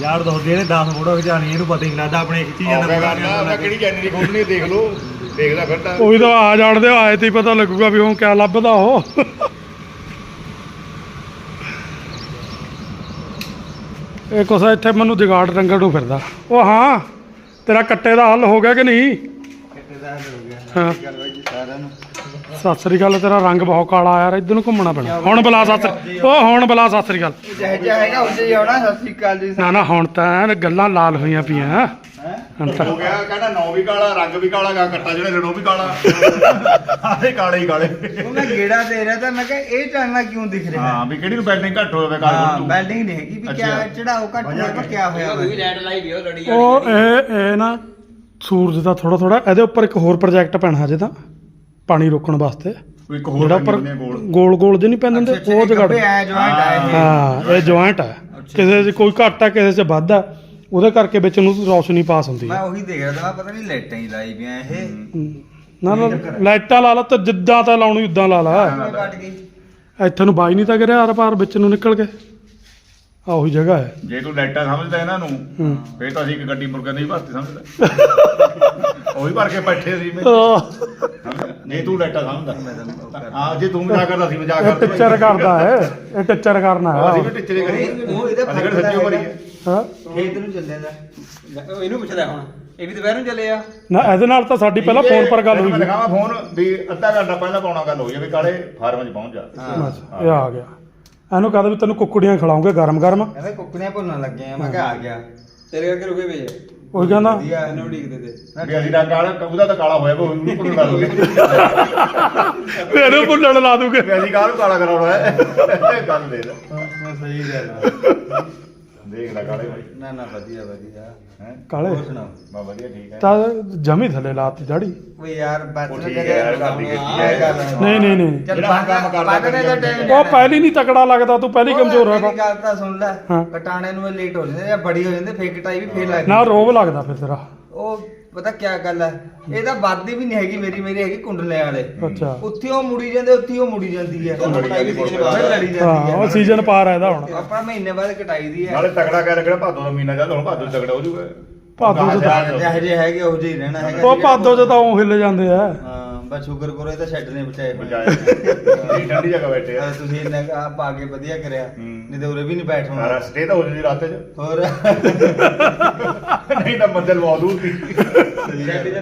ਯਾਰ ਦੱਸਦੇ ਇਹਨੇ 10 ਫੋਟੋ ਖਿਚਾਣੀ ਇਹਨੂੰ ਪਤਾ ਹੀ ਨਹੀਂ ਲੱਗਦਾ ਆਪਣੇ ਖਿੱਚੀ ਹੋ ਗਿਆ ਕਰਨਾ ਮੈਂ ਕਿਹੜੀ ਚੈਨਲ ਖੋਲਣੀ ਦੇਖ ਲਓ। ਦੇਖਦਾ ਫਿਰਦਾ। ਉਹੀ ਤਾਂ ਆ ਜਾਣਦੇ ਆਏ ਤੇ ਹੀ ਪਤਾ ਲੱਗੂਗਾ ਵੀ ਹੁਣ ਕਿਆ ਲੱਭਦਾ ਉਹ। ਇਹ ਕੁਛ ਇੱਥੇ ਮੈਨੂੰ ਜਗਾੜ ਰੰਗਣ ਨੂੰ ਫਿਰਦਾ। ਉਹ ਹਾਂ ਤੇਰਾ ਕੱਟੇ ਦਾ ਹੱਲ ਹੋ ਗਿਆ ਕਿ ਨਹੀਂ? ਹਾਂ ਸਤਿ ਸ੍ਰੀ ਅਕਾਲ ਤੇਰਾ ਰੰਗ ਬਹੁਤ ਕਾਲਾ ਯਾਰ ਇੱਧਰ ਨੂੰ ਘੁੰਮਣਾ ਪੈਣਾ। ਹੁਣ ਬੁਲਾ ਸਤਿ ਸ੍ਰੀ ਉਹ ਹੁਣ ਬੁਲਾ ਸਤਿ ਸ੍ਰੀ ਅਕਾਲ। ਜਿਹੇ ਜਿਹਾ ਹੈਗਾ ਉਸੇ ਹੀ ਆਉਣਾ ਸਤਿ ਸ਼੍ਰੀ ਅਕਾਲ ਜੀ। ਨਾ ਨਾ ਹੁਣ ਤਾਂ ਗੱਲਾਂ ਲਾਲ ਹੋਈਆਂ ਪਈਆਂ। ਹੁਣ ਤਾਂ ਹੋ ਗਿਆ ਕਹਿੰਦਾ ਨੌ ਵੀ ਕਾਲਾ ਰੰਗ ਵੀ ਕਾਲਾ ਗਾ ਕੱਟਾ ਜਿਹੜੇ ਰਣੋ ਵੀ ਕਾਲਾ। ਸਾਰੇ ਕਾਲੇ ਹੀ ਕਾਲੇ। ਉਹ ਮੈਂ ਗੇੜਾ ਦੇ ਰਿਹਾ ਤਾਂ ਮੈਂ ਕਿਹਾ ਇਹ ਚਾਨਣਾ ਕਿਉਂ ਦਿਖ ਰਿਹਾ ਹਾਂ ਵੀ ਕਿਹੜੀ ਨੂੰ ਬੈਲਡਿੰਗ ਘੱਟ ਹੋਵੇ ਹਾਂ ਕਾਲੇ ਨੂੰ ਬੈਲਡਿੰਗ ਨਹੀਂ ਹੈਗੀ ਵੀ ਕਿਆ ਅੱਛਾ। ਚੜਾਓ ਘੱਟ ਹੋਇਆ ਵਾ ਕਿਆ ਹੋਇਆ ਵਾ ਵੀ ਲਾਈਟ ਲਾਈ ਵੀ ਉਹ ਲੜੀ ਉਹ ਇਹ ਇਹ ਨਾ ਸੂਰਜ ਦਾ ਥੋੜਾ ਥੋੜਾ ਇਹਦੇ ਉੱਪਰ ਇੱਕ ਹੋਰ ਪ੍ਰੋਜੈਕਟ ਪੈਣਾ ਹਜੇ ਤਾਂ। ਪਾਣੀ ਰੋਕਣ ਵਾਸਤੇ। ਇੱਕ ਹੋਰ ਜਿਹੜਾ ਪੈਂਦੀਆਂ ਗੋਲ। ਗੋਲ ਜਿਹੇ ਨਹੀਂ ਪੈਂਦੇ ਉਹ ਜਗੜ ਆ ਹਾਂ ਇਹ ਜੁਆਇੰਟ ਹੈ ਕਿਸੇ 'ਚ ਕੋਈ ਘੱਟ ਹੈ ਕਿਸੇ 'ਚ ਵੱਧ ਹੈ ਉਹਦੇ ਕਰਕੇ ਵਿੱਚ ਨੂੰ ਰੌਸ਼ਨੀ ਪਾਸ ਹੁੰਦੀ ਮੈਂ ਹੈ ਉਹੀ ਦੇਖ ਰਿਹਾ ਤਾਂ ਪਤਾ ਨਹੀਂ ਲਾਈਟਾਂ ਹੀ ਲਾਈ ਪਿਆ ਇਹ। ਨਾ ਨਾ ਲਾਈਟਾਂ ਲਾ ਲਾ ਤੇ ਜਿੱਦਾਂ ਤਾਂ ਲਾਉਣੀ ਉਦਾਂ ਲਾ ਲਾ। ਮੈਂ ਕੱਟ ਗਈ। ਇੱਥੇ ਨੂੰ ਬਾਈ ਨਹੀਂ ਤਾਂ ਗਿਰਿਆ ਆਰ ਪਾਰ ਵਿੱਚ ਨੂੰ ਨਿਕਲ ਕੇ। ਆ ਉਹੀ ਜਗ੍ਹਾ ਹੈ। ਜੇ ਤੂੰ ਲਾਈਟਾਂ ਸਮਝਦਾ ਇਹਨਾਂ ਨੂੰ ਹੂੰ। ਫੇਰ ਤਾਂ ਅਸੀਂ ਇੱਕ ਗੱਡੀ ਮੁਰਗਾ ਨਹੀਂ ਭਰਤੀ ਸਮਝਦਾ। ਉਹੀ ਭਰ ਕੇ ਬੈਠੇ ਸੀ ਮੈਂ? ਜੇ ਤੂੰ ਲਾਈਟਾਂ ਸਮਝਦਾ। ਹਾਂ ਜੇ ਤੂੰ ਮਜ਼ਾਕ ਕਰਦਾ ਸੀ ਮਜ਼ਾਕ ਕਰਦੇ ਟਿੱਚਰ ਕਰਦਾ ਹੈ। ਇਹ ਟਿੱਚਰ ਕਰਨਾ ਅਸੀਂ ਵੀ ਹੈ ਟਿੱਚਰੇ ਕਰੀਏ। ਉਹ ਇਹਦਾ ਕਿਹੜਾ ਸੱਚੀ ਉਮਰ ਹੀ ਹੈ ਹਾਂ। ਖੇਤ ਨੂੰ ਚੱਲਿਆ ਦਾ। ਉਹ ਇਹਨੂੰ ਪੁੱਛਦਾ ਹੁਣ ਇਹ ਵੀ ਦੁਪਹਿਰ ਨੂੰ ਚੱਲੇ ਆ? ਨਾ ਇਹਦੇ ਨਾਲ ਤਾਂ ਸਾਡੀ ਪਹਿਲਾਂ ਫੋਨ ਪਰ ਗੱਲ ਹੋਈ। ਮੈਂ ਸੀ ਦਿਖਾਵਾਂ ਫੋਨ ਵੀ ਅੱਧਾ ਘੰਟਾ ਪਹਿਲਾਂ ਪਾਉਣਾ ਗੱਲ ਹੋਈ ਹੈ ਵੀ ਕਾਲੇ ਫਾਰਮ 'ਚ ਪਹੁੰਚ ਜਾ। ਇਹ ਆ ਗਿਆ। ਇਹਨੂੰ ਕਹਦਾ ਵੀ ਤੈਨੂੰ ਕੁੱਕੜੀਆਂ ਖਿਲਾਉਂਗੇ ਗਰਮ ਗਰਮ ਕਹਿੰਦਾ ਕੁੱਕੜੀਆਂ ਭੁੰਨਣ ਲੱਗੇ ਆ। ਮੈਂ ਕਿਹਾ ਆ ਗਿਆ। ਤੇਰੇ ਕਰਕੇ ਰੁਕੇ ਵੇ ਉਹੀ ਕਹਿੰਦਾ ਵਧੀਆ ਇਹਨੂੰ ਉਡੀਕਦੇ ਤੇ। ਵੀ ਅਸੀਂ ਤਾਂ ਕਾਲਾ ਉਹਦਾ ਤਾਂ ਕਾਲਾ ਹੋਇਆ ਉਹ ਉਹਨੂੰ ਭੁੱਲਣਾ ਲੋਗੇ ਵੀ ਇਹਨੂੰ ਭੁੱਲਣ ਲਾ ਦੂਗੇ। ਵੀ ਅਸੀਂ ਕਾਹਨੂੰ ਕਾਲਾ ਕਰਾਉਣਾ ਹੈ। ਗੱਲ ਦੇ ਲੈ ਮੈਂ ਸਹੀ ਗੱਲ ਦੇਖ ਲੈ ਕਾਲੇ ਭਾਈ ਨਾ ਨਾ ਵਧੀਆ ਵਧੀਆ। ਹੈ? ਕਾਲੇ? ਹੋਰ ਸੁਣਾਓ? ਬਾ ਵਧੀਆ ਠੀਕ ਹੈ। ਤਾਂ ਜਮੀ ਥੱਲੇ ਲਾਤੀ ਦਾੜੀ। ਓਏ ਯਾਰ ਬਾਤ ਉਹ ਨਾ ਠੀਕ ਹੈ ਯਾਰ ਘਰ ਦੀ ਗੱਡੀ ਹੈ। ਨਹੀਂ ਨਹੀਂ ਨਹੀਂ ਜਿਹੜਾ ਹੁਣ ਕੰਮ ਕਰਦਾ ਟਾਈਮ ਉਹ ਪਹਿਲੀ ਨਹੀਂ ਤਕੜਾ ਲੱਗਦਾ ਤੂੰ ਪਹਿਲੀ ਕਮਜ਼ੋਰ ਹੈ ਮੇਰੀ ਗੱਲ ਤਾਂ ਸੁਣ ਲੈ ਹਾਂ। ਕਟਾਣੇ ਨੂੰ ਲੇਟ ਹੋ ਜਾਂਦੇ ਜਾਂ ਬੜੀ ਹੋ ਜਾਂਦੇ ਫੇਰ ਕਟਾਈ ਵੀ ਫੇਰ ਲੱਗਦੀ ਨਾ ਰੋਬ ਲੱਗਦਾ ਫਿਰ ਤੇਰਾ। ਉਹ ਪਤਾ ਕੀ ਗੱਲ ਹੈ? ਇਹ ਤਾਂ ਵੱਧਦੀ ਵੀ ਨਹੀਂ ਹੈਗੀ ਮੇਰੀ ਮੇਰੀ ਹੈਗੀ ਕੁੰਡਲੇ ਵਾਲੇ। ਅੱਛਾ। ਉੱਥੇ ਉਹ ਮੁੜੀ ਜਾਂਦੇ ਉੱਥੇ ਉਹ ਮੁੜੀ ਜਾਂਦੀ ਹੈ। ਉਹ ਲੜੀ ਜਾਂਦੀ ਫੇਰ ਹੈ। ਲੜੀ ਜਾਂਦੀ ਹਾਂ ਹੈ। ਉਹ ਸੀਜ਼ਨ ਪਾਰ ਆ ਇਹਦਾ ਹੁਣ। ਆਪਾਂ ਮਹੀਨੇ ਬਾਅਦ ਕਟਾਈ ਦੀ ਹੈ। ਨਾਲੇ ਤਗੜਾ ਕਹਿ ਲੱਗਣਾ ਭਾਦੋ ਦਾ ਮਹੀਨਾ ਜਦ ਹੁਣ ਭਾਦੋ ਤਗੜਾ ਹੋ ਜੂਗਾ ਭਾਦੋ 'ਚ ਤਾਂ- ਜਿਹੇ ਜਿਹੇ ਹੈਗੇ ਉਹ ਜਿਹੇ ਹੀ ਰਹਿਣਾ ਹੈਗਾ। ਉਹ ਭਾਦੋ ਚ ਤਾਂ ਉਹ ਹਿੱਲ ਜਾਂਦੇ ਆ। ਹਾਂ। ਬਸ ਸ਼ੁਕਰ ਕਰੋ ਇਹ ਤਾਂ ਛੱਡ ਨੇ ਬਚਾਏ। ਬਚਾਏ ਇਹ ਠੰਡੀ ਜਗ੍ਹਾ ਬੈਠੇ ਆ। ਹਾਂ, ਤੁਸੀਂ ਇੰਨਾ ਆ ਕੇ ਵਧੀਆ ਕਰਿਆ। ਹੂੰ। ਨਹੀਂ ਤੇ ਉਰੇ ਵੀ ਨਹੀਂ ਬੈਠ ਸਾਰਾ ਹੋਣਾ ਸਟੇ ਤਾਂ ਹੋ ਜੂਦੀ ਰਾਤ 'ਚ। ਹੋਰ? ਨਹੀਂ ਤਾਂ ਮੰਜ਼ਲ ਬਹੁਤ ਦੂਰ ਸੀ।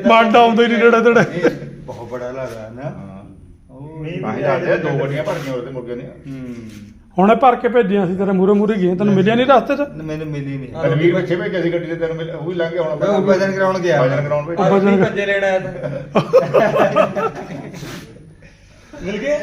ਮੰਡ ਆਉਂਦੇ ਨਹੀਂ ਨੇੜੇ ਤੇੜੇ। ਇਹ ਬਹੁਤ ਬੜਾ ਲੱਗਾ ਨਾ। ਉਹ ਤਾਂ ਹੀ ਜਾਂਦੇ ਦੋ ਗੱਡੀਆਂ ਭਰਨੀਆਂ ਉਹਦੇ ਮੁਰਗੇ ਦੀਆਂ ਹੂੰ। ਹੁਣੇ ਭਰ ਕੇ ਭੇਜੀਆਂ ਸੀ ਤੇਰੇ ਮੂਰੇ ਮੂਰੇ ਗਏ ਤੈਨੂੰ ਮਿਲਿਆ ਨਹੀਂ ਰਸਤੇ 'ਚ? ਮੈਨੂੰ ਮਿਲੀ ਨਹੀਂ। ਤਨਵੀਰ ਪਿੱਛੇ ਭੇਜਿਆ ਸੀ ਗੱਡੀ ਤੇ ਤੈਨੂੰ ਮਿਲ- ਉਹ ਵੀ ਲੰਘ ਗਿਆ ਹੁਣ ਮੈਂ ਉਹ ਵਜਨ ਕਰਾਉਣ ਗਿਆ। ਵਜਨ ਕਰਾਉਣ ਭੇਜਿਆ। ਉਹ ਵਜਨ- ਭੱਜੇ ਲੈਣਾ ਆਇਆ ਤਾਂ। ਮਿਲ ਗਏ?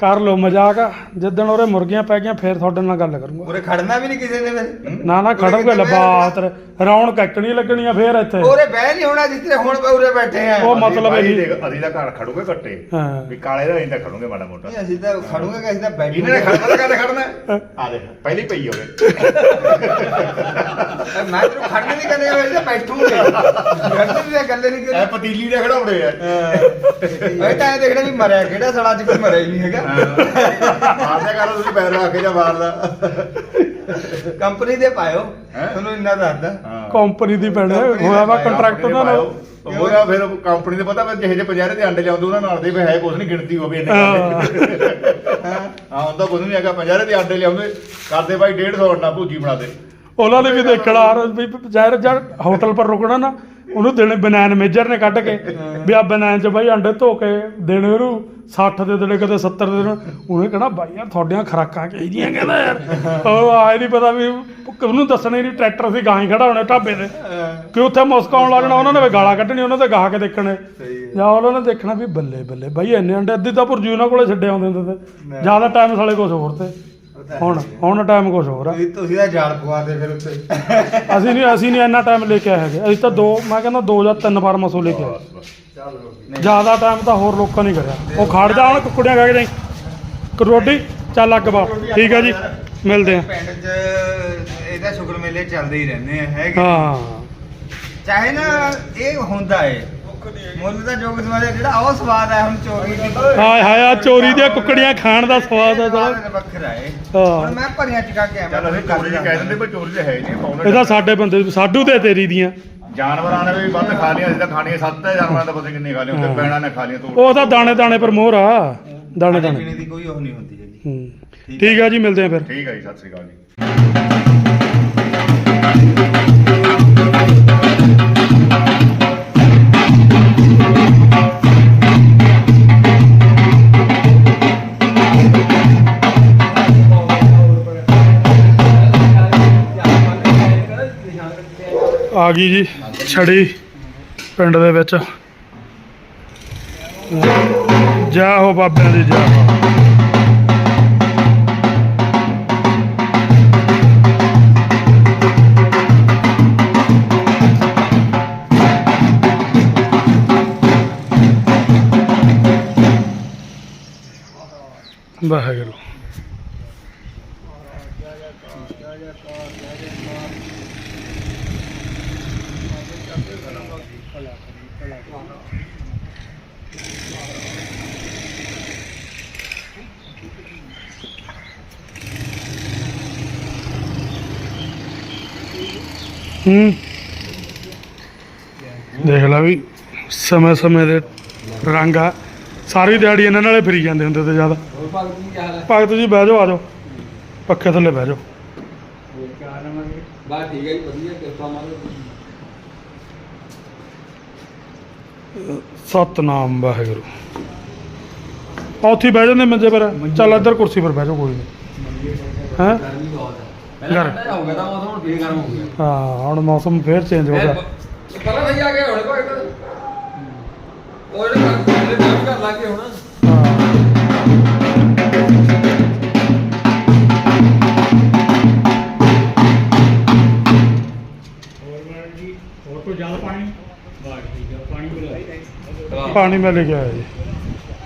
ਕਰ ਲੋ ਮਜ਼ਾਕ। ਜਿੱਦਣ ਉਹਰੇ ਮੁਰਗੀਆਂ ਪੈ ਗਈਆਂ ਫੇਰ ਤੁਹਾਡੇ ਨਾਲ ਗੱਲ ਕਰੂੰਗਾ। ਉਰੇ ਖੜਨਾ ਵੀ ਨਹੀਂ ਕਿਸੇ ਨੇ ਫਿਰ? ਨਾ ਨਾ ਖੜੋਗੇ ਲਬਾਤ ਰੌਣ ਕੱਟਣੀ ਲੱਗਣੀ ਆ ਫੇਰ ਇੱਥੇ। ਉਰੇ ਬਹਿ ਨਹੀਂ ਹੋਣਾ ਜਿੱਥੇ ਹੁਣ ਉਰੇ ਬੈਠੇ ਆ। ਉਹ ਮਤਲਬ ਅਸੀਂ ਇਹੀ- ਦੇਖ, ਅਸੀਂ ਤਾਂ ਘਰ ਖੜੂਗੇ ਕੱਟੇ ਹਾਂ। ਵੀ ਕਾਲੇ ਦਾ ਅਸੀਂ ਤਾਂ ਖੜੂਗੇ ਮਾੜਾ ਮੋਟਾ। ਨਹੀਂ ਅਸੀਂ ਤਾਂ ਖੜੂਗੇ ਕਿ ਅਸੀਂ ਤਾਂ ਬੈਠੇ ਇਹਨਾਂ ਨੇ ਖੜਨਾ ਤਾਂ ਕਾਹਦੇ ਖੜਨਾ? ਆ ਦੇਖ ਪਹਿਲੀ ਪਈ ਹੋਵੇ ਮੈਂ ਤੈਨੂੰ ਖੜਨੇ ਨਹੀਂ ਕਹਿੰਦੇ ਅਸੀਂ ਤਾਂ ਬੈਠੂਗੇ। ਖੜਨੇ ਦੀ ਤਾਂ ਗੱਲ ਨਹੀਂ ਇਹ ਪਤੀਲੀ ਦੇ ਖੜਾਉਣੇ ਆ। ਇਹ ਤਾਂ ਇਹ ਦੇਖਣਾ ਵੀ ਮਰਿਆ ਕਿਹੜਾ ਸੜਾ ਚ ਕੋਈ ਮਰਿਆ ਹੀ ਨਹੀਂ ਹੈਗਾ। ਮਾਰਦੇ ਕਰੋ ਤੁਸੀਂ ਪੈਰ ਲਾ ਕੇ ਜਾਂ ਮਾਰ ਲਾ। ਕੰਪਨੀ ਦੇ ਪਾਇਓ? ਤੁਹਾਨੂੰ ਇੰਨਾ ਦੱਸਦਾ। ਹਾਂ। ਕੰਪਨੀ ਦੀ ਪੈਣੇ ਹੋਇਆ ਵਾ ਕੰਟਰੈਕਟ ਉਹਨਾਂ ਨਾਲ। ਹੋਇਆ ਫਿਰ ਕੰਪਨੀ ਦੇ ਪਤਾ ਮੈਂ ਜਿਹੇ ਜਿਹੇ ਪੰਜਾਰੇ ਦੇ ਅੰਡੇ ਲਿਆਉਂਦੇ ਉਹਨਾਂ ਨਾਲ ਦੇ ਵੀ ਹੈ ਕੁਝ ਨਹੀਂ ਗਿਣਤੀ ਹੋਵੇ ਇੰਨੇ ਹਾਂ। ਹੁੰਦਾ ਕੁਝ ਨਹੀਂ ਹੈਗਾ ਪੰਜਾਰੇ ਦੇ ਅੰਡੇ ਲਿਆਉਂਦੇ ਕਰਦੇ ਭਾਈ 150 ਅੰਡਾ ਭੂਜੀ ਬਣਾ ਦੇ। ਉਹਨਾਂ ਨੇ ਵੀ ਦੇਖਣਾ ਆ ਵੀ ਜ਼ਾਹਿਰ ਜਦ ਹੋਟਲ ਪਰ ਰੁਕਣਾ ਨਾ ਉਹਨੂੰ ਦੇਣੇ ਬਨਾਨ ਮੇਜਰ ਨੇ ਕੱਢ ਕੇ। ਵੀ ਆ ਬਨਾਨ ਚ ਬਾਈ ਅੰਡੇ ਧੋ ਕੇ ਦੇਣੇ ਉਹਨੂੰ 60 ਦੇ ਦੇਣੇ ਕਦੇ 70 ਦੇ ਦੇਣੇ। ਉਹਨੇ ਕਹਣਾ ਬਾਈ ਯਾਰ ਤੁਹਾਡੀਆਂ ਖਰਾਕਾਂ ਕਿਹਦੀਆਂ ਕਹਿੰਦਾ ਯਾਰ। ਉਹ ਆਏ ਨਹੀਂ ਪਤਾ ਵੀ ਉਹਨੂੰ ਦੱਸਣਾ ਹੀ ਨਹੀਂ ਟਰੈਕਟਰ ਸੀ ਗਾਂ ਹੀ ਖੜਾ ਹੋਣਾ ਢਾਬੇ ਤੇ। ਕਿ ਉੱਥੇ ਮੁਸਕਾਉਣ ਲੱਗਣਾ ਉਹਨਾਂ ਨੇ ਵੀ ਗਾਲਾਂ ਕੱਢਣੀ ਉਹਨਾਂ ਤੇ ਗਾਹ ਕੇ ਦੇਖਣੇ। ਜਾਂ ਉਹਨਾਂ ਨੇ ਦੇਖਣਾ ਵੀ ਬੱਲੇ ਬੱਲੇ ਬਾਈ ਇੰਨੇ ਅੰਡੇ ਅੱਧੀ ਤਾਂ ਭੁਰਜੀ ਉਹਨਾਂ ਕੋਲੇ ਛੱਡੇ ਆਉਂਦੇ ਹੁੰਦੇ ਤੇ। ਜ਼ਿਆਦਾ ਟਾਈਮ ਸਾਲੇ ਕੁਝ ਹੋਰ ਤੇ। ਹੁਣ ਹੁਣ ਟਾਈਮ ਕੁਝ ਹੋਰ ਆ। ਤੁਸੀਂ ਤੁਸੀਂ ਤਾਂ ਜਾਲ ਪਵਾਦੇ ਫਿਰ ਉੱਤੇ ਅਸੀਂ ਨਹੀਂ ਅਸੀਂ ਨਹੀਂ ਇੰਨਾ ਟਾਈਮ ਲੈ ਕੇ ਆਏ ਹੈਗੇ। ਅਸੀਂ ਤਾਂ ਦੋ ਮੈਂ ਕਹਿੰਦਾ ਦੋ ਜਾਂ ਤਿੰਨ ਵਾਰ ਮਸੋ ਲੈ ਕੇ ਆਏ। ਜ਼ਿਆਦਾ ਟਾਈਮ ਤਾਂ ਹੋਰ ਲੋਕਾਂ ਨੇ ਕਰਿਆ। ਉਹ ਖੜ ਜਾ ਹੁਣ ਕੁੱਕੜੀਆਂ ਖਾ ਕੇ ਜਾਈ। ਰੋਟੀ ਚੱਲ ਅੱਗ ਬਾਲ ਠੀਕ ਆ ਜੀ। ਮਿਲਦੇ ਆ। ਪਿੰਡ 'ਚ ਇਹਦਾ ਸ਼ੁਕਰ ਮੇਲੇ ਚੱਲਦੇ ਹੀ ਰਹਿੰਦੇ ਆ ਹੈਗੇ। ਹਾਂ। ਚਾਹੇ ਨਾ ਇਹ ਹੁੰਦਾ ਏ ਮੁੱਲ ਦਾ ਜੋਗ ਸਵਾਦ ਹੈ ਜਿਹੜਾ ਉਹ ਸਵਾਦ ਹੈ ਹੁਣ ਚੋਰੀ ਦੀ। ਹਾਏ ਹਾਏ ਆ ਚੋਰੀ ਦੀਆਂ ਕੁੱਕੜੀਆਂ ਖਾਣ ਦਾ ਸਵਾਦ ਆ ਸਵਾਦ ਸਾਲਾ ਵੱਖਰਾ ਏ। ਹਾਂ। ਹੁਣ ਮੈਂ ਭਰੀਆਂ ਚਕਾ ਕੇ ਆਇਆ ਚੱਲ ਅਸੀਂ ਚੋਰੀ ਕਹਿ ਦਿੰਦੇ ਪਰ ਚੋਰੀ ਤਾਂ ਹੈ ਹੀ ਨਹੀਂ ਪਾਉਣਾ ਇਹਦਾ ਸਾਡੇ ਬੰਦੇ ਸਾਡੂ ਤੇ ਤੇਰੀ ਦੀਆਂ। ਜਾਨਵਰਾਂ ਨੇ ਵੀ ਵੱਧ ਖਾ ਲਈਆਂ ਅਸੀਂ ਤਾਂ ਖਾਣੀਆਂ ਸੱਤ ਹੈ ਜਾਨਵਰਾਂ ਦਾ ਪਤਾ ਕਿੰਨੇ ਖਾ ਲਈਆਂ ਹਾਂ। ਉੱਤੇ ਪੈਣਾ ਨੇ ਖਾ ਲਈਆਂ ਤੋੜ। ਉਹ ਤਾਂ ਦਾਣੇ ਦਾਣੇ ਪਰ ਮੋਹਰ ਆ। ਦਾਣੇ ਦਾਣੇ। ਪੀਣੇ ਦੀ ਕੋਈ ਉਹ ਨਹੀਂ ਹੁੰਦੀ ਜੀ ਹੂੰ। ਠੀਕ ਆ ਜੀ ਮਿਲਦੇ ਆ ਫਿਰ। ਠੀਕ ਹੈ ਜੀ ਸਤਿ ਸ੍ਰੀ ਅਕਾਲ ਜੀ। ਆ ਗਈ ਜੀ ਛੜੀ ਪਿੰਡ ਦੇ ਵਿੱਚ। ਜਾ ਹੋ ਬਾਬਿਆਂ ਦੀ ਜਾ ਹੋ। ਵਾਹਿਗੁਰੂ। ਹੂੰ। ਦੇਖ ਲਾ ਵੀ ਸਮੇਂ ਸਮੇਂ ਦੇ ਰੰਗ ਆ। ਸਾਰੀ ਦਿਹਾੜੀ ਇਹਨਾਂ ਨਾਲੇ ਫਿਰੀ ਜਾਂਦੇ ਹੁੰਦੇ ਤੇ ਜ਼ਿਆਦਾ। ਭਗਤ ਜੀ ਬਹਿ ਜਾਓ ਆ ਜਾਓ। ਪੱਖੇ ਥੱਲੇ ਬਹਿ ਜਾਓ। ਬਸ ਠੀਕ ਹੈ ਜੀ ਵਧੀਆ ਕਿਰਪਾ ਮਾਰੋ ਸਤਨਾਮ ਵਾਹਿਗੁਰੂ। ਆ ਉੱਥੇ ਬਹਿ ਜਾਂਦੇ ਮੰਜੇ ਪਰ। ਚੱਲ ਇੱਧਰ ਕੁਰਸੀ ਪਰ ਬਹਿ ਜਾਓ ਕੋਈ ਨਹੀਂ ਹੈ? ਪਹਿਲਾਂ ਗਰਮ। ਠੰਡਾ ਹੋ ਗਿਆ ਤਾਂ ਮੌਸਮ ਹੁਣ ਫੇਰ ਗਰਮ ਹੋ ਗਿਆ। ਹਾਂ ਹੁਣ ਮੌਸਮ ਫੇਰ ਚੇਂਜ ਹੋ ਗਿਆ। ਪਹਿਲਾਂ ਸਹੀ ਆ ਗਿਆ ਹੁਣ ਉਹ ਜਿਹੜੇ ਲੱਗੇ ਹੁਣ। ਹਾਂ ਪਾਣੀ? ਮੈਂ ਲੈ ਕੇ ਆਇਆ ਜੀ।